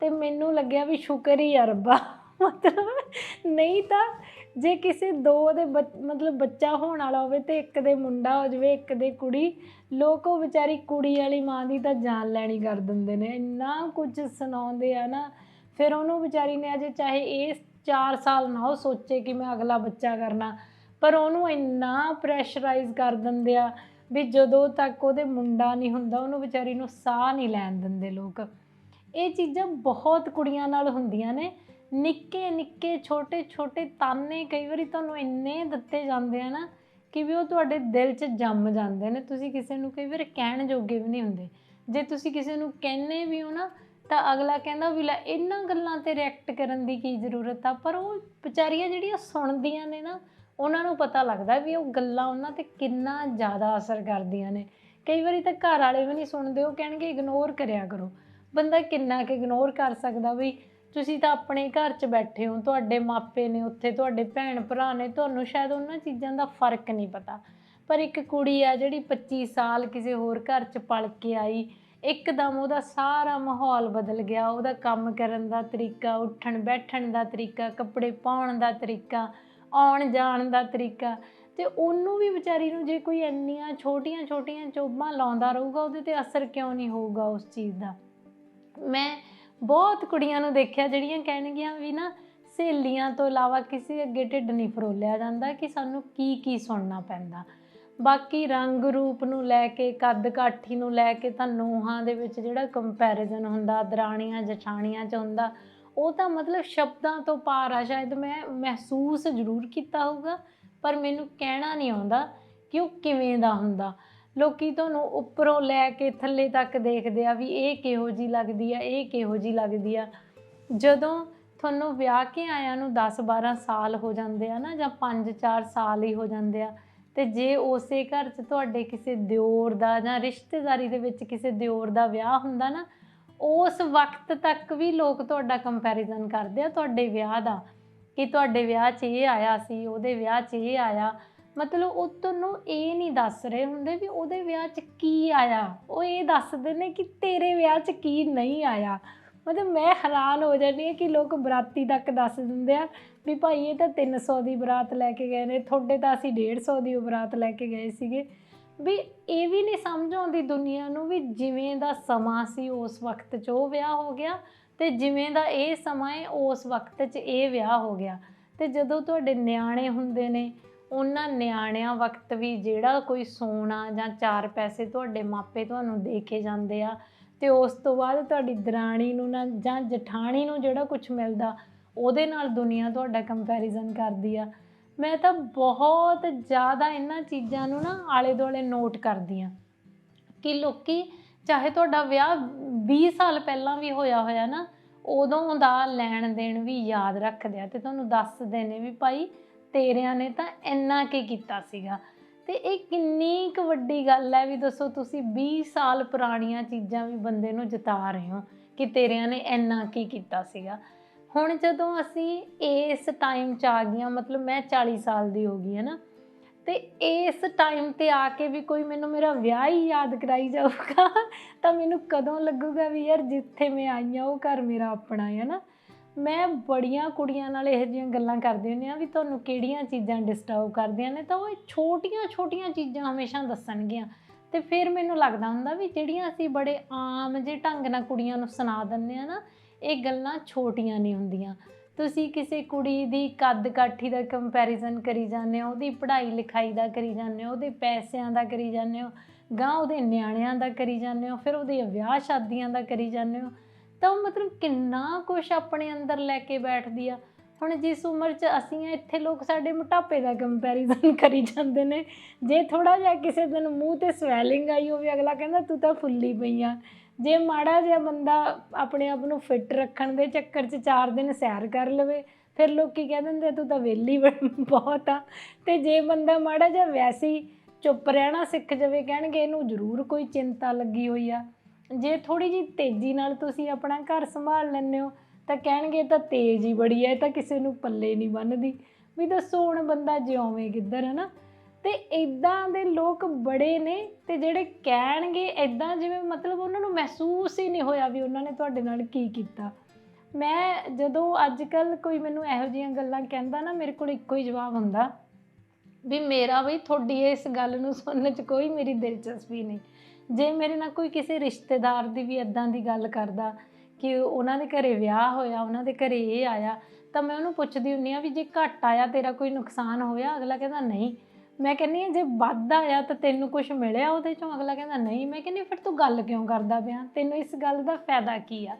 ਤੇ ਮੈਨੂੰ ਲੱਗਿਆ ਵੀ ਸ਼ੁਕਰ ਹੀ ਆ ਰੱਬਾ। ਮਤਲਬ ਨਹੀਂ ਤਾਂ ਜੇ ਕਿਸੇ ਦੋ ਦੇ ਬੱਚ- ਮਤਲਬ ਬੱਚਾ ਹੋਣ ਵਾਲਾ ਹੋਵੇ ਤੇ ਇੱਕ ਦੇ ਮੁੰਡਾ ਹੋ ਜਾਵੇ, ਇੱਕ ਦੇ ਕੁੜੀ, ਲੋਕ ਉਹ ਵਿਚਾਰੀ ਕੁੜੀ ਵਾਲੀ ਮਾਂ ਦੀ ਤਾਂ ਜਾਨ ਲੈਣੀ ਕਰ ਦਿੰਦੇ ਨੇ। ਇੰਨਾ ਕੁਝ ਸੁਣਾਉਂਦੇ ਆ ਨਾ, ਫਿਰ ਉਹਨੂੰ ਵਿਚਾਰੀ ਨੇ ਅਜੇ ਚਾਹੇ ਇਹ 4 ਸਾਲ ਨਾ ਉਹ ਸੋਚੇ ਕਿ ਮੈਂ ਅਗਲਾ ਬੱਚਾ ਕਰਨਾ, ਪਰ ਉਹਨੂੰ ਇੰਨਾ ਪ੍ਰੈਸ਼ਰਾਈਜ਼ ਕਰ ਦਿੰਦੇ ਆ ਵੀ ਜਦੋਂ ਤੱਕ ਉਹਦੇ ਮੁੰਡਾ ਨਹੀਂ ਹੁੰਦਾ, ਉਹਨੂੰ ਵਿਚਾਰੀ ਨੂੰ ਸਾਹ ਨਹੀਂ ਲੈਣ ਦਿੰਦੇ ਲੋਕ। ਇਹ ਚੀਜ਼ਾਂ ਬਹੁਤ ਕੁੜੀਆਂ ਨਾਲ ਹੁੰਦੀਆਂ ਨੇ। ਨਿੱਕੇ ਨਿੱਕੇ ਛੋਟੇ ਛੋਟੇ ਤਾਨੇ ਕਈ ਵਾਰੀ ਤੁਹਾਨੂੰ ਇੰਨੇ ਦਿੱਤੇ ਜਾਂਦੇ ਆ ਨਾ ਕਿ ਵੀ ਉਹ ਤੁਹਾਡੇ ਦਿਲ 'ਚ ਜੰਮ ਜਾਂਦੇ ਨੇ। ਤੁਸੀਂ ਕਿਸੇ ਨੂੰ ਕਈ ਵਾਰ ਕਹਿਣ ਜੋਗੇ ਵੀ ਨਹੀਂ ਹੁੰਦੇ। ਜੇ ਤੁਸੀਂ ਕਿਸੇ ਨੂੰ ਕਹਿੰਨੇ ਵੀ ਹੋ ਨਾ, ਤਾਂ ਅਗਲਾ ਕਹਿੰਦਾ ਵੀ ਲੈ ਇਹਨਾਂ ਗੱਲਾਂ ਤੇ ਰਿਐਕਟ ਕਰਨ ਦੀ ਕੀ ਜ਼ਰੂਰਤ ਆ। ਪਰ ਉਹ ਵਿਚਾਰੀਆਂ ਜਿਹੜੀਆਂ ਸੁਣਦੀਆਂ ਨੇ ਨਾ, ਉਹਨਾਂ ਨੂੰ ਪਤਾ ਲੱਗਦਾ ਵੀ ਉਹ ਗੱਲਾਂ ਉਹਨਾਂ ਤੇ ਕਿੰਨਾ ਜ਼ਿਆਦਾ ਅਸਰ ਕਰਦੀਆਂ ਨੇ। ਕਈ ਵਾਰੀ ਤਾਂ ਘਰ ਵਾਲੇ ਵੀ ਨਹੀਂ ਸੁਣਦੇ, ਉਹ ਕਹਿਣਗੇ ਇਗਨੋਰ ਕਰਿਆ ਕਰੋ। ਬੰਦਾ ਕਿੰਨਾ ਕੁ ਇਗਨੋਰ ਕਰ ਸਕਦਾ ਵੀ ਤੁਸੀਂ ਤਾਂ ਆਪਣੇ ਘਰ 'ਚ ਬੈਠੇ ਹੋ, ਤੁਹਾਡੇ ਮਾਪੇ ਨੇ ਉੱਥੇ, ਤੁਹਾਡੇ ਭੈਣ ਭਰਾ ਨੇ, ਤੁਹਾਨੂੰ ਸ਼ਾਇਦ ਉਹਨਾਂ ਚੀਜ਼ਾਂ ਦਾ ਫ਼ਰਕ ਨਹੀਂ ਪਤਾ। ਪਰ ਇੱਕ ਕੁੜੀ ਆ ਜਿਹੜੀ 25 ਸਾਲ ਕਿਸੇ ਹੋਰ ਘਰ 'ਚ ਪਲ ਕੇ ਆਈ, ਇੱਕਦਮ ਉਹਦਾ ਸਾਰਾ ਮਾਹੌਲ ਬਦਲ ਗਿਆ। ਉਹਦਾ ਕੰਮ ਕਰਨ ਦਾ ਤਰੀਕਾ, ਉੱਠਣ ਬੈਠਣ ਦਾ ਤਰੀਕਾ, ਕੱਪੜੇ ਪਾਉਣ ਦਾ ਤਰੀਕਾ, ਆਉਣ ਜਾਣ ਦਾ ਤਰੀਕਾ। ਤੇ ਉਹਨੂੰ ਵੀ ਵਿਚਾਰੀ ਨੂੰ ਜੇ ਕੋਈ ਇੰਨੀਆਂ ਛੋਟੀਆਂ ਛੋਟੀਆਂ ਚੋਬਾਂ ਲਾਉਂਦਾ ਰਹੂਗਾ, ਉਹਦੇ ਤੇ ਅਸਰ ਕਿਉਂ ਨਹੀਂ ਹੋਊਗਾ ਉਸ ਚੀਜ਼ ਦਾ? ਮੈਂ ਬਹੁਤ ਕੁੜੀਆਂ ਨੂੰ ਦੇਖਿਆ ਜਿਹੜੀਆਂ ਕਹਿਣਗੀਆਂ ਵੀ ਨਾ ਸਹੇਲੀਆਂ ਤੋਂ ਇਲਾਵਾ ਕਿਸੇ ਅੱਗੇ ਢਿੱਡ ਨਹੀਂ ਫਰੋਲਿਆ ਜਾਂਦਾ ਕਿ ਸਾਨੂੰ ਕੀ ਕੀ ਸੁਣਨਾ ਪੈਂਦਾ। ਬਾਕੀ ਰੰਗ ਰੂਪ ਨੂੰ ਲੈ ਕੇ, ਕੱਦ ਕਾਠੀ ਨੂੰ ਲੈ ਕੇ ਤਾਂ ਨੂਹਾਂ ਦੇ ਵਿੱਚ ਜਿਹੜਾ ਕੰਪੈਰੀਜ਼ਨ ਹੁੰਦਾ, ਦਰਾਣੀਆਂ, ਜਠਾਣੀਆਂ 'ਚ ਹੁੰਦਾ, ਉਹ ਤਾਂ ਮਤਲਬ ਸ਼ਬਦਾਂ ਤੋਂ ਪਾਰ ਆ, ਸ਼ਾਇਦ ਮੈਂ ਮਹਿਸੂਸ ਜ਼ਰੂਰ ਕੀਤਾ ਹੋਊਗਾ, ਪਰ ਮੈਨੂੰ ਕਹਿਣਾ ਨਹੀਂ ਆਉਂਦਾ ਕਿ ਉਹ ਕਿਵੇਂ ਦਾ ਹੁੰਦਾ। ਲੋਕੀ ਤੁਹਾਨੂੰ ਉੱਪਰੋਂ ਲੈ ਕੇ ਥੱਲੇ ਤੱਕ ਦੇਖਦੇ ਆ ਵੀ ਇਹ ਕਿਹੋ ਜੀ ਲੱਗਦੀ ਆ, ਇਹ ਕਿਹੋ ਜੀ ਲੱਗਦੀ ਆ। ਜਦੋਂ ਤੁਹਾਨੂੰ ਵਿਆਹ ਕੇ ਆਇਆਂ ਨੂੰ 10 12 ਸਾਲ ਹੋ ਜਾਂਦੇ ਆ ਨਾ ਜਾਂ 5 4 ਸਾਲ ਹੀ ਹੋ ਜਾਂਦੇ ਆ, ਤੇ ਜੇ ਉਸੇ ਘਰ 'ਚ ਤੁਹਾਡੇ ਕਿਸੇ ਦਿਓਰ ਦਾ ਜਾਂ ਰਿਸ਼ਤੇਦਾਰੀ ਦੇ ਵਿੱਚ ਕਿਸੇ ਦਿਓਰ ਦਾ ਵਿਆਹ ਹੁੰਦਾ ਨਾ, ਉਸ ਵਕਤ ਤੱਕ ਵੀ ਲੋਕ ਤੁਹਾਡਾ ਕੰਪੈਰੀਜ਼ਨ ਕਰਦੇ ਆ ਤੁਹਾਡੇ ਵਿਆਹ ਦਾ, ਕਿ ਤੁਹਾਡੇ ਵਿਆਹ 'ਚ ਇਹ ਆਇਆ ਸੀ, ਉਹਦੇ ਵਿਆਹ 'ਚ ਇਹ ਆਇਆ ਮਤਲਬ ਉਹ ਤੁਹਾਨੂੰ ਇਹ ਨਹੀਂ ਦੱਸ ਰਹੇ ਹੁੰਦੇ ਵੀ ਉਹਦੇ ਵਿਆਹ 'ਚ ਕੀ ਆਇਆ। ਉਹ ਇਹ ਦੱਸਦੇ ਨੇ ਕਿ ਤੇਰੇ ਵਿਆਹ 'ਚ ਕੀ ਨਹੀਂ ਆਇਆ। ਮਤਲਬ ਮੈਂ ਹੈਰਾਨ ਹੋ ਜਾਂਦੀ ਹਾਂ ਕਿ ਲੋਕ ਬਰਾਤੀ ਤੱਕ ਦੱਸ ਦਿੰਦੇ ਆ ਵੀ ਭਾਈ ਇਹ ਤਾਂ 300 ਦੀ ਬਰਾਤ ਲੈ ਕੇ ਗਏ ਨੇ, ਤੁਹਾਡੇ ਤਾਂ ਅਸੀਂ 150 ਦੀ ਬਰਾਤ ਲੈ ਕੇ ਗਏ ਸੀਗੇ। ਵੀ ਇਹ ਵੀ ਨਹੀਂ ਸਮਝ ਆਉਂਦੀ ਦੁਨੀਆ ਨੂੰ ਵੀ ਜਿਵੇਂ ਦਾ ਸਮਾਂ ਸੀ ਉਸ ਵਕਤ 'ਚ ਉਹ ਵਿਆਹ ਹੋ ਗਿਆ ਤੇ ਜਿਵੇਂ ਦਾ ਇਹ ਸਮਾਂ ਹੈ ਉਸ ਵਕਤ 'ਚ ਇਹ ਵਿਆਹ ਹੋ ਗਿਆ। ਤੇ ਜਦੋਂ ਤੁਹਾਡੇ ਨਿਆਣੇ ਹੁੰਦੇ ਨੇ ਉਹਨਾਂ ਨਿਆਣਿਆਂ ਵਕਤ ਵੀ ਜਿਹੜਾ ਕੋਈ ਸੋਨਾ ਜਾਂ ਚਾਰ ਪੈਸੇ ਤੁਹਾਡੇ ਮਾਪੇ ਤੁਹਾਨੂੰ ਦੇ ਕੇ ਜਾਂਦੇ ਆ, ਤੇ ਉਸ ਤੋਂ ਬਾਅਦ ਤੁਹਾਡੀ ਦਰਾਣੀ ਨੂੰ ਨਾ ਜਾਂ ਜਠਾਣੀ ਨੂੰ ਜਿਹੜਾ ਕੁਝ ਮਿਲਦਾ, ਉਹਦੇ ਨਾਲ ਦੁਨੀਆ ਤੁਹਾਡਾ ਕੰਪੈਰੀਜ਼ਨ ਕਰਦੀ ਆ। ਮੈਂ ਤਾਂ ਬਹੁਤ ਜ਼ਿਆਦਾ ਇਹਨਾਂ ਚੀਜ਼ਾਂ ਨੂੰ ਨਾ ਆਲੇ ਦੁਆਲੇ ਨੋਟ ਕਰਦੀ ਆ ਕਿ ਲੋਕੀ ਚਾਹੇ ਤੁਹਾਡਾ ਵਿਆਹ 20 ਸਾਲ ਪਹਿਲਾਂ ਵੀ ਹੋਇਆ ਹੋਇਆ ਨਾ, ਉਦੋਂ ਦਾ ਲੈਣ ਦੇਣ ਵੀ ਯਾਦ ਰੱਖਦੇ ਆ ਤੇ ਤੁਹਾਨੂੰ ਦੱਸਦੇ ਨੇ ਵੀ ਭਾਈ ਤੇਰਿਆਂ ਨੇ ਤਾਂ ਇੰਨਾ ਕੀ ਕੀਤਾ ਸੀਗਾ। ਤੇ ਇਹ ਕਿੰਨੀ ਕੁ ਵੱਡੀ ਗੱਲ ਹੈ ਵੀ ਦੱਸੋ ਤੁਸੀਂ 20 ਸਾਲ ਪੁਰਾਣੀਆਂ ਚੀਜ਼ਾਂ ਵੀ ਬੰਦੇ ਨੂੰ ਜਿਤਾ ਰਹੇ ਹੋ ਕਿ ਤੇਰਿਆਂ ਨੇ ਇੰਨਾ ਕੀ ਕੀਤਾ ਸੀਗਾ। ਹੁਣ ਜਦੋਂ ਅਸੀਂ ਇਸ ਟਾਈਮ 'ਚ ਆ ਗਈਆਂ, ਮਤਲਬ ਮੈਂ 40 ਸਾਲ ਦੀ ਹੋ ਗਈ ਹੈ ਨਾ, ਤੇ ਇਸ ਟਾਈਮ ਤੇ ਆ ਕੇ ਵੀ ਕੋਈ ਮੈਨੂੰ ਮੇਰਾ ਵਿਆਹ ਹੀ ਯਾਦ ਕਰਾਈ ਜਾਊਗਾ, ਤਾਂ ਮੈਨੂੰ ਕਦੋਂ ਲੱਗੂਗਾ ਵੀ ਯਾਰ ਜਿੱਥੇ ਮੈਂ ਆਈ ਹਾਂ, ਉਹ ਘਰ ਮੇਰਾ ਆਪਣਾ ਹੈ ਨਾ। ਮੈਂ ਬੜੀਆਂ ਕੁੜੀਆਂ ਨਾਲ ਇਹੋ ਜਿਹੀਆਂ ਗੱਲਾਂ ਕਰਦੀ ਹੁੰਦੀ ਆ ਵੀ ਤੁਹਾਨੂੰ ਕਿਹੜੀਆਂ ਚੀਜ਼ਾਂ ਡਿਸਟਰਬ ਕਰਦੀਆਂ ਨੇ ਤਾਂ ਉਹ ਛੋਟੀਆਂ ਛੋਟੀਆਂ ਚੀਜ਼ਾਂ ਹਮੇਸ਼ਾ ਦੱਸਣਗੀਆਂ। ਤੇ ਫਿਰ ਮੈਨੂੰ ਲੱਗਦਾ ਹੁੰਦਾ ਵੀ ਜਿਹੜੀਆਂ ਅਸੀਂ ਬੜੇ ਆਮ ਜੇ ਢੰਗ ਨਾਲ ਕੁੜੀਆਂ ਨੂੰ ਸੁਣਾ ਦਿੰਦੇ ਆ ਨਾ, ਇਹ ਗੱਲਾਂ ਛੋਟੀਆਂ ਨਹੀਂ ਹੁੰਦੀਆਂ। ਤੁਸੀਂ ਕਿਸੇ ਕੁੜੀ ਦੀ ਕੱਦ ਕਾਠੀ ਦਾ ਕੰਪੈਰੀਜ਼ਨ ਕਰੀ ਜਾਂਦੇ ਹੋ, ਉਹਦੀ ਪੜ੍ਹਾਈ ਲਿਖਾਈ ਦਾ ਕਰੀ ਜਾਂਦੇ ਹੋ, ਉਹਦੇ ਪੈਸਿਆਂ ਦਾ ਕਰੀ ਜਾਂਦੇ ਹੋ ਗਾਂ ਉਹਦੇ ਨਿਆਣਿਆਂ ਦਾ ਕਰੀ ਜਾਂਦੇ ਹੋ, ਫਿਰ ਉਹਦੇ ਵਿਆਹ ਸ਼ਾਦੀਆਂ ਦਾ ਕਰੀ ਜਾਂਦੇ ਹੋ ਤਾਂ ਉਹ ਮਤਲਬ ਕਿੰਨਾ ਕੁਝ ਆਪਣੇ ਅੰਦਰ ਲੈ ਕੇ ਬੈਠਦੀ ਆ। ਹੁਣ ਜਿਸ ਉਮਰ 'ਚ ਅਸੀਂ ਆ, ਇੱਥੇ ਲੋਕ ਸਾਡੇ ਮੋਟਾਪੇ ਦਾ ਕੰਪੈਰੀਜ਼ਨ ਕਰੀ ਜਾਂਦੇ ਨੇ। ਜੇ ਥੋੜਾ ਜਿਹਾ ਕਿਸੇ ਦਿਨ ਮੂੰਹ ਤੇ ਸਵੈਲਿੰਗ ਆਈ ਹੋਵੇ, ਅਗਲਾ ਕਹਿੰਦਾ, ਤੂੰ ਤਾਂ ਫੁੱਲੀ ਪਈ ਆ। ਜੇ ਮਾੜਾ ਜਿਹਾ ਬੰਦਾ ਆਪਣੇ ਆਪ ਨੂੰ ਫਿੱਟ ਰੱਖਣ ਦੇ ਚੱਕਰ 'ਚ 4 ਦਿਨ ਸੈਰ ਕਰ ਲਵੇ, ਫਿਰ ਲੋਕੀ ਕਹਿ ਦਿੰਦੇ, ਤੂੰ ਤਾਂ ਵਿਹਲੀ ਬ- ਬਹੁਤ ਆ। ਤੇ ਜੇ ਬੰਦਾ ਮਾੜਾ ਜਿਹਾ ਵੈਸੇ ਚੁੱਪ ਰਹਿਣਾ ਸਿੱਖ ਜਾਵੇ, ਕਹਿਣਗੇ, ਇਹਨੂੰ ਜ਼ਰੂਰ ਕੋਈ ਚਿੰਤਾ ਲੱਗੀ ਹੋਈ ਆ। ਜੇ ਥੋੜੀ ਜੀ ਤੇਜ਼ੀ ਨਾਲ ਤੁਸੀਂ ਆਪਣਾ ਘਰ ਸੰਭਾਲ ਲੈਂਦੇ ਹੋ, ਤਾਂ ਕਹਿਣਗੇ ਤਾਂ ਤੇਜ਼ ਹੀ ਬੜੀ ਹੈ ਤਾਂ ਕਿਸੇ ਨੂੰ ਪੱਲੇ ਨਹੀਂ ਬੰਨਦੀ। ਵੀ ਦੱਸੋ ਹੁਣ ਬੰਦਾ ਜਿਉਵੇਂ ਕਿੱਧਰ ਹੈ ਨਾ ਤੇ ਇਦਾਂ ਦੇ ਲੋਕ ਬੜੇ ਨੇ ਤੇ ਜਿਹੜੇ ਕਹਿਣਗੇ ਇਦਾਂ ਜਿਵੇਂ ਮਤਲਬ ਉਹਨਾਂ ਨੂੰ ਮਹਿਸੂਸ ਹੀ ਨਹੀਂ ਹੋਇਆ ਵੀ ਉਹਨਾਂ ਨੇ ਤੁਹਾਡੇ ਨਾਲ ਕੀ ਕੀਤਾ। ਮੈਂ ਜਦੋਂ ਅੱਜ ਕੱਲ ਕੋਈ ਮੈਨੂੰ ਇਹੋ ਜਿਹੀਆਂ ਗੱਲਾਂ ਕਹਿੰਦਾ ਨਾ, ਮੇਰੇ ਕੋਲ ਇੱਕੋ ਹੀ ਜਵਾਬ ਹੁੰਦਾ, ਵੀ ਮੇਰਾ ਵੀ ਤੁਹਾਡੀ ਇਸ ਗੱਲ ਨੂੰ ਸੁਣਨ 'ਚ ਕੋਈ ਮੇਰੀ ਦਿਲਚਸਪੀ ਨਹੀਂ। ਜੇ ਮੇਰੇ ਨਾਲ ਕੋਈ ਕਿਸੇ ਰਿਸ਼ਤੇਦਾਰ ਦੀ ਵੀ ਇਦਾਂ ਦੀ ਗੱਲ ਕਰਦਾ ਕਿ ਉਹਨਾਂ ਦੇ ਘਰੇ ਵਿਆਹ ਹੋਇਆ, ਉਹਨਾਂ ਦੇ ਘਰੇ ਇਹ ਆਇਆ, ਤਾਂ ਮੈਂ ਉਹਨੂੰ ਪੁੱਛਦੀ ਹੁੰਨੀ ਆ ਵੀ ਜੇ ਘੱਟ ਆਇਆ ਤੇਰਾ ਕੋਈ ਨੁਕਸਾਨ ਹੋਇਆ? ਅਗਲਾ ਕਹਿੰਦਾ, ਨਹੀਂ। ਮੈਂ ਕਹਿੰਨੀ ਆ ਜੇ ਵੱਧ ਆਇਆ ਤਾਂ ਤੈਨੂੰ ਕੁਝ ਮਿਲਿਆ ਉਹਦੇ ਚੋਂ? ਅਗਲਾ ਕਹਿੰਦਾ, ਨਹੀਂ। ਮੈਂ ਕਹਿੰਨੀ ਫਿਰ ਤੂੰ ਗੱਲ ਕਿਉਂ ਕਰਦਾ ਪਿਆ? ਤੈਨੂੰ ਇਸ ਗੱਲ ਦਾ ਫਾਇਦਾ ਕੀ ਆ?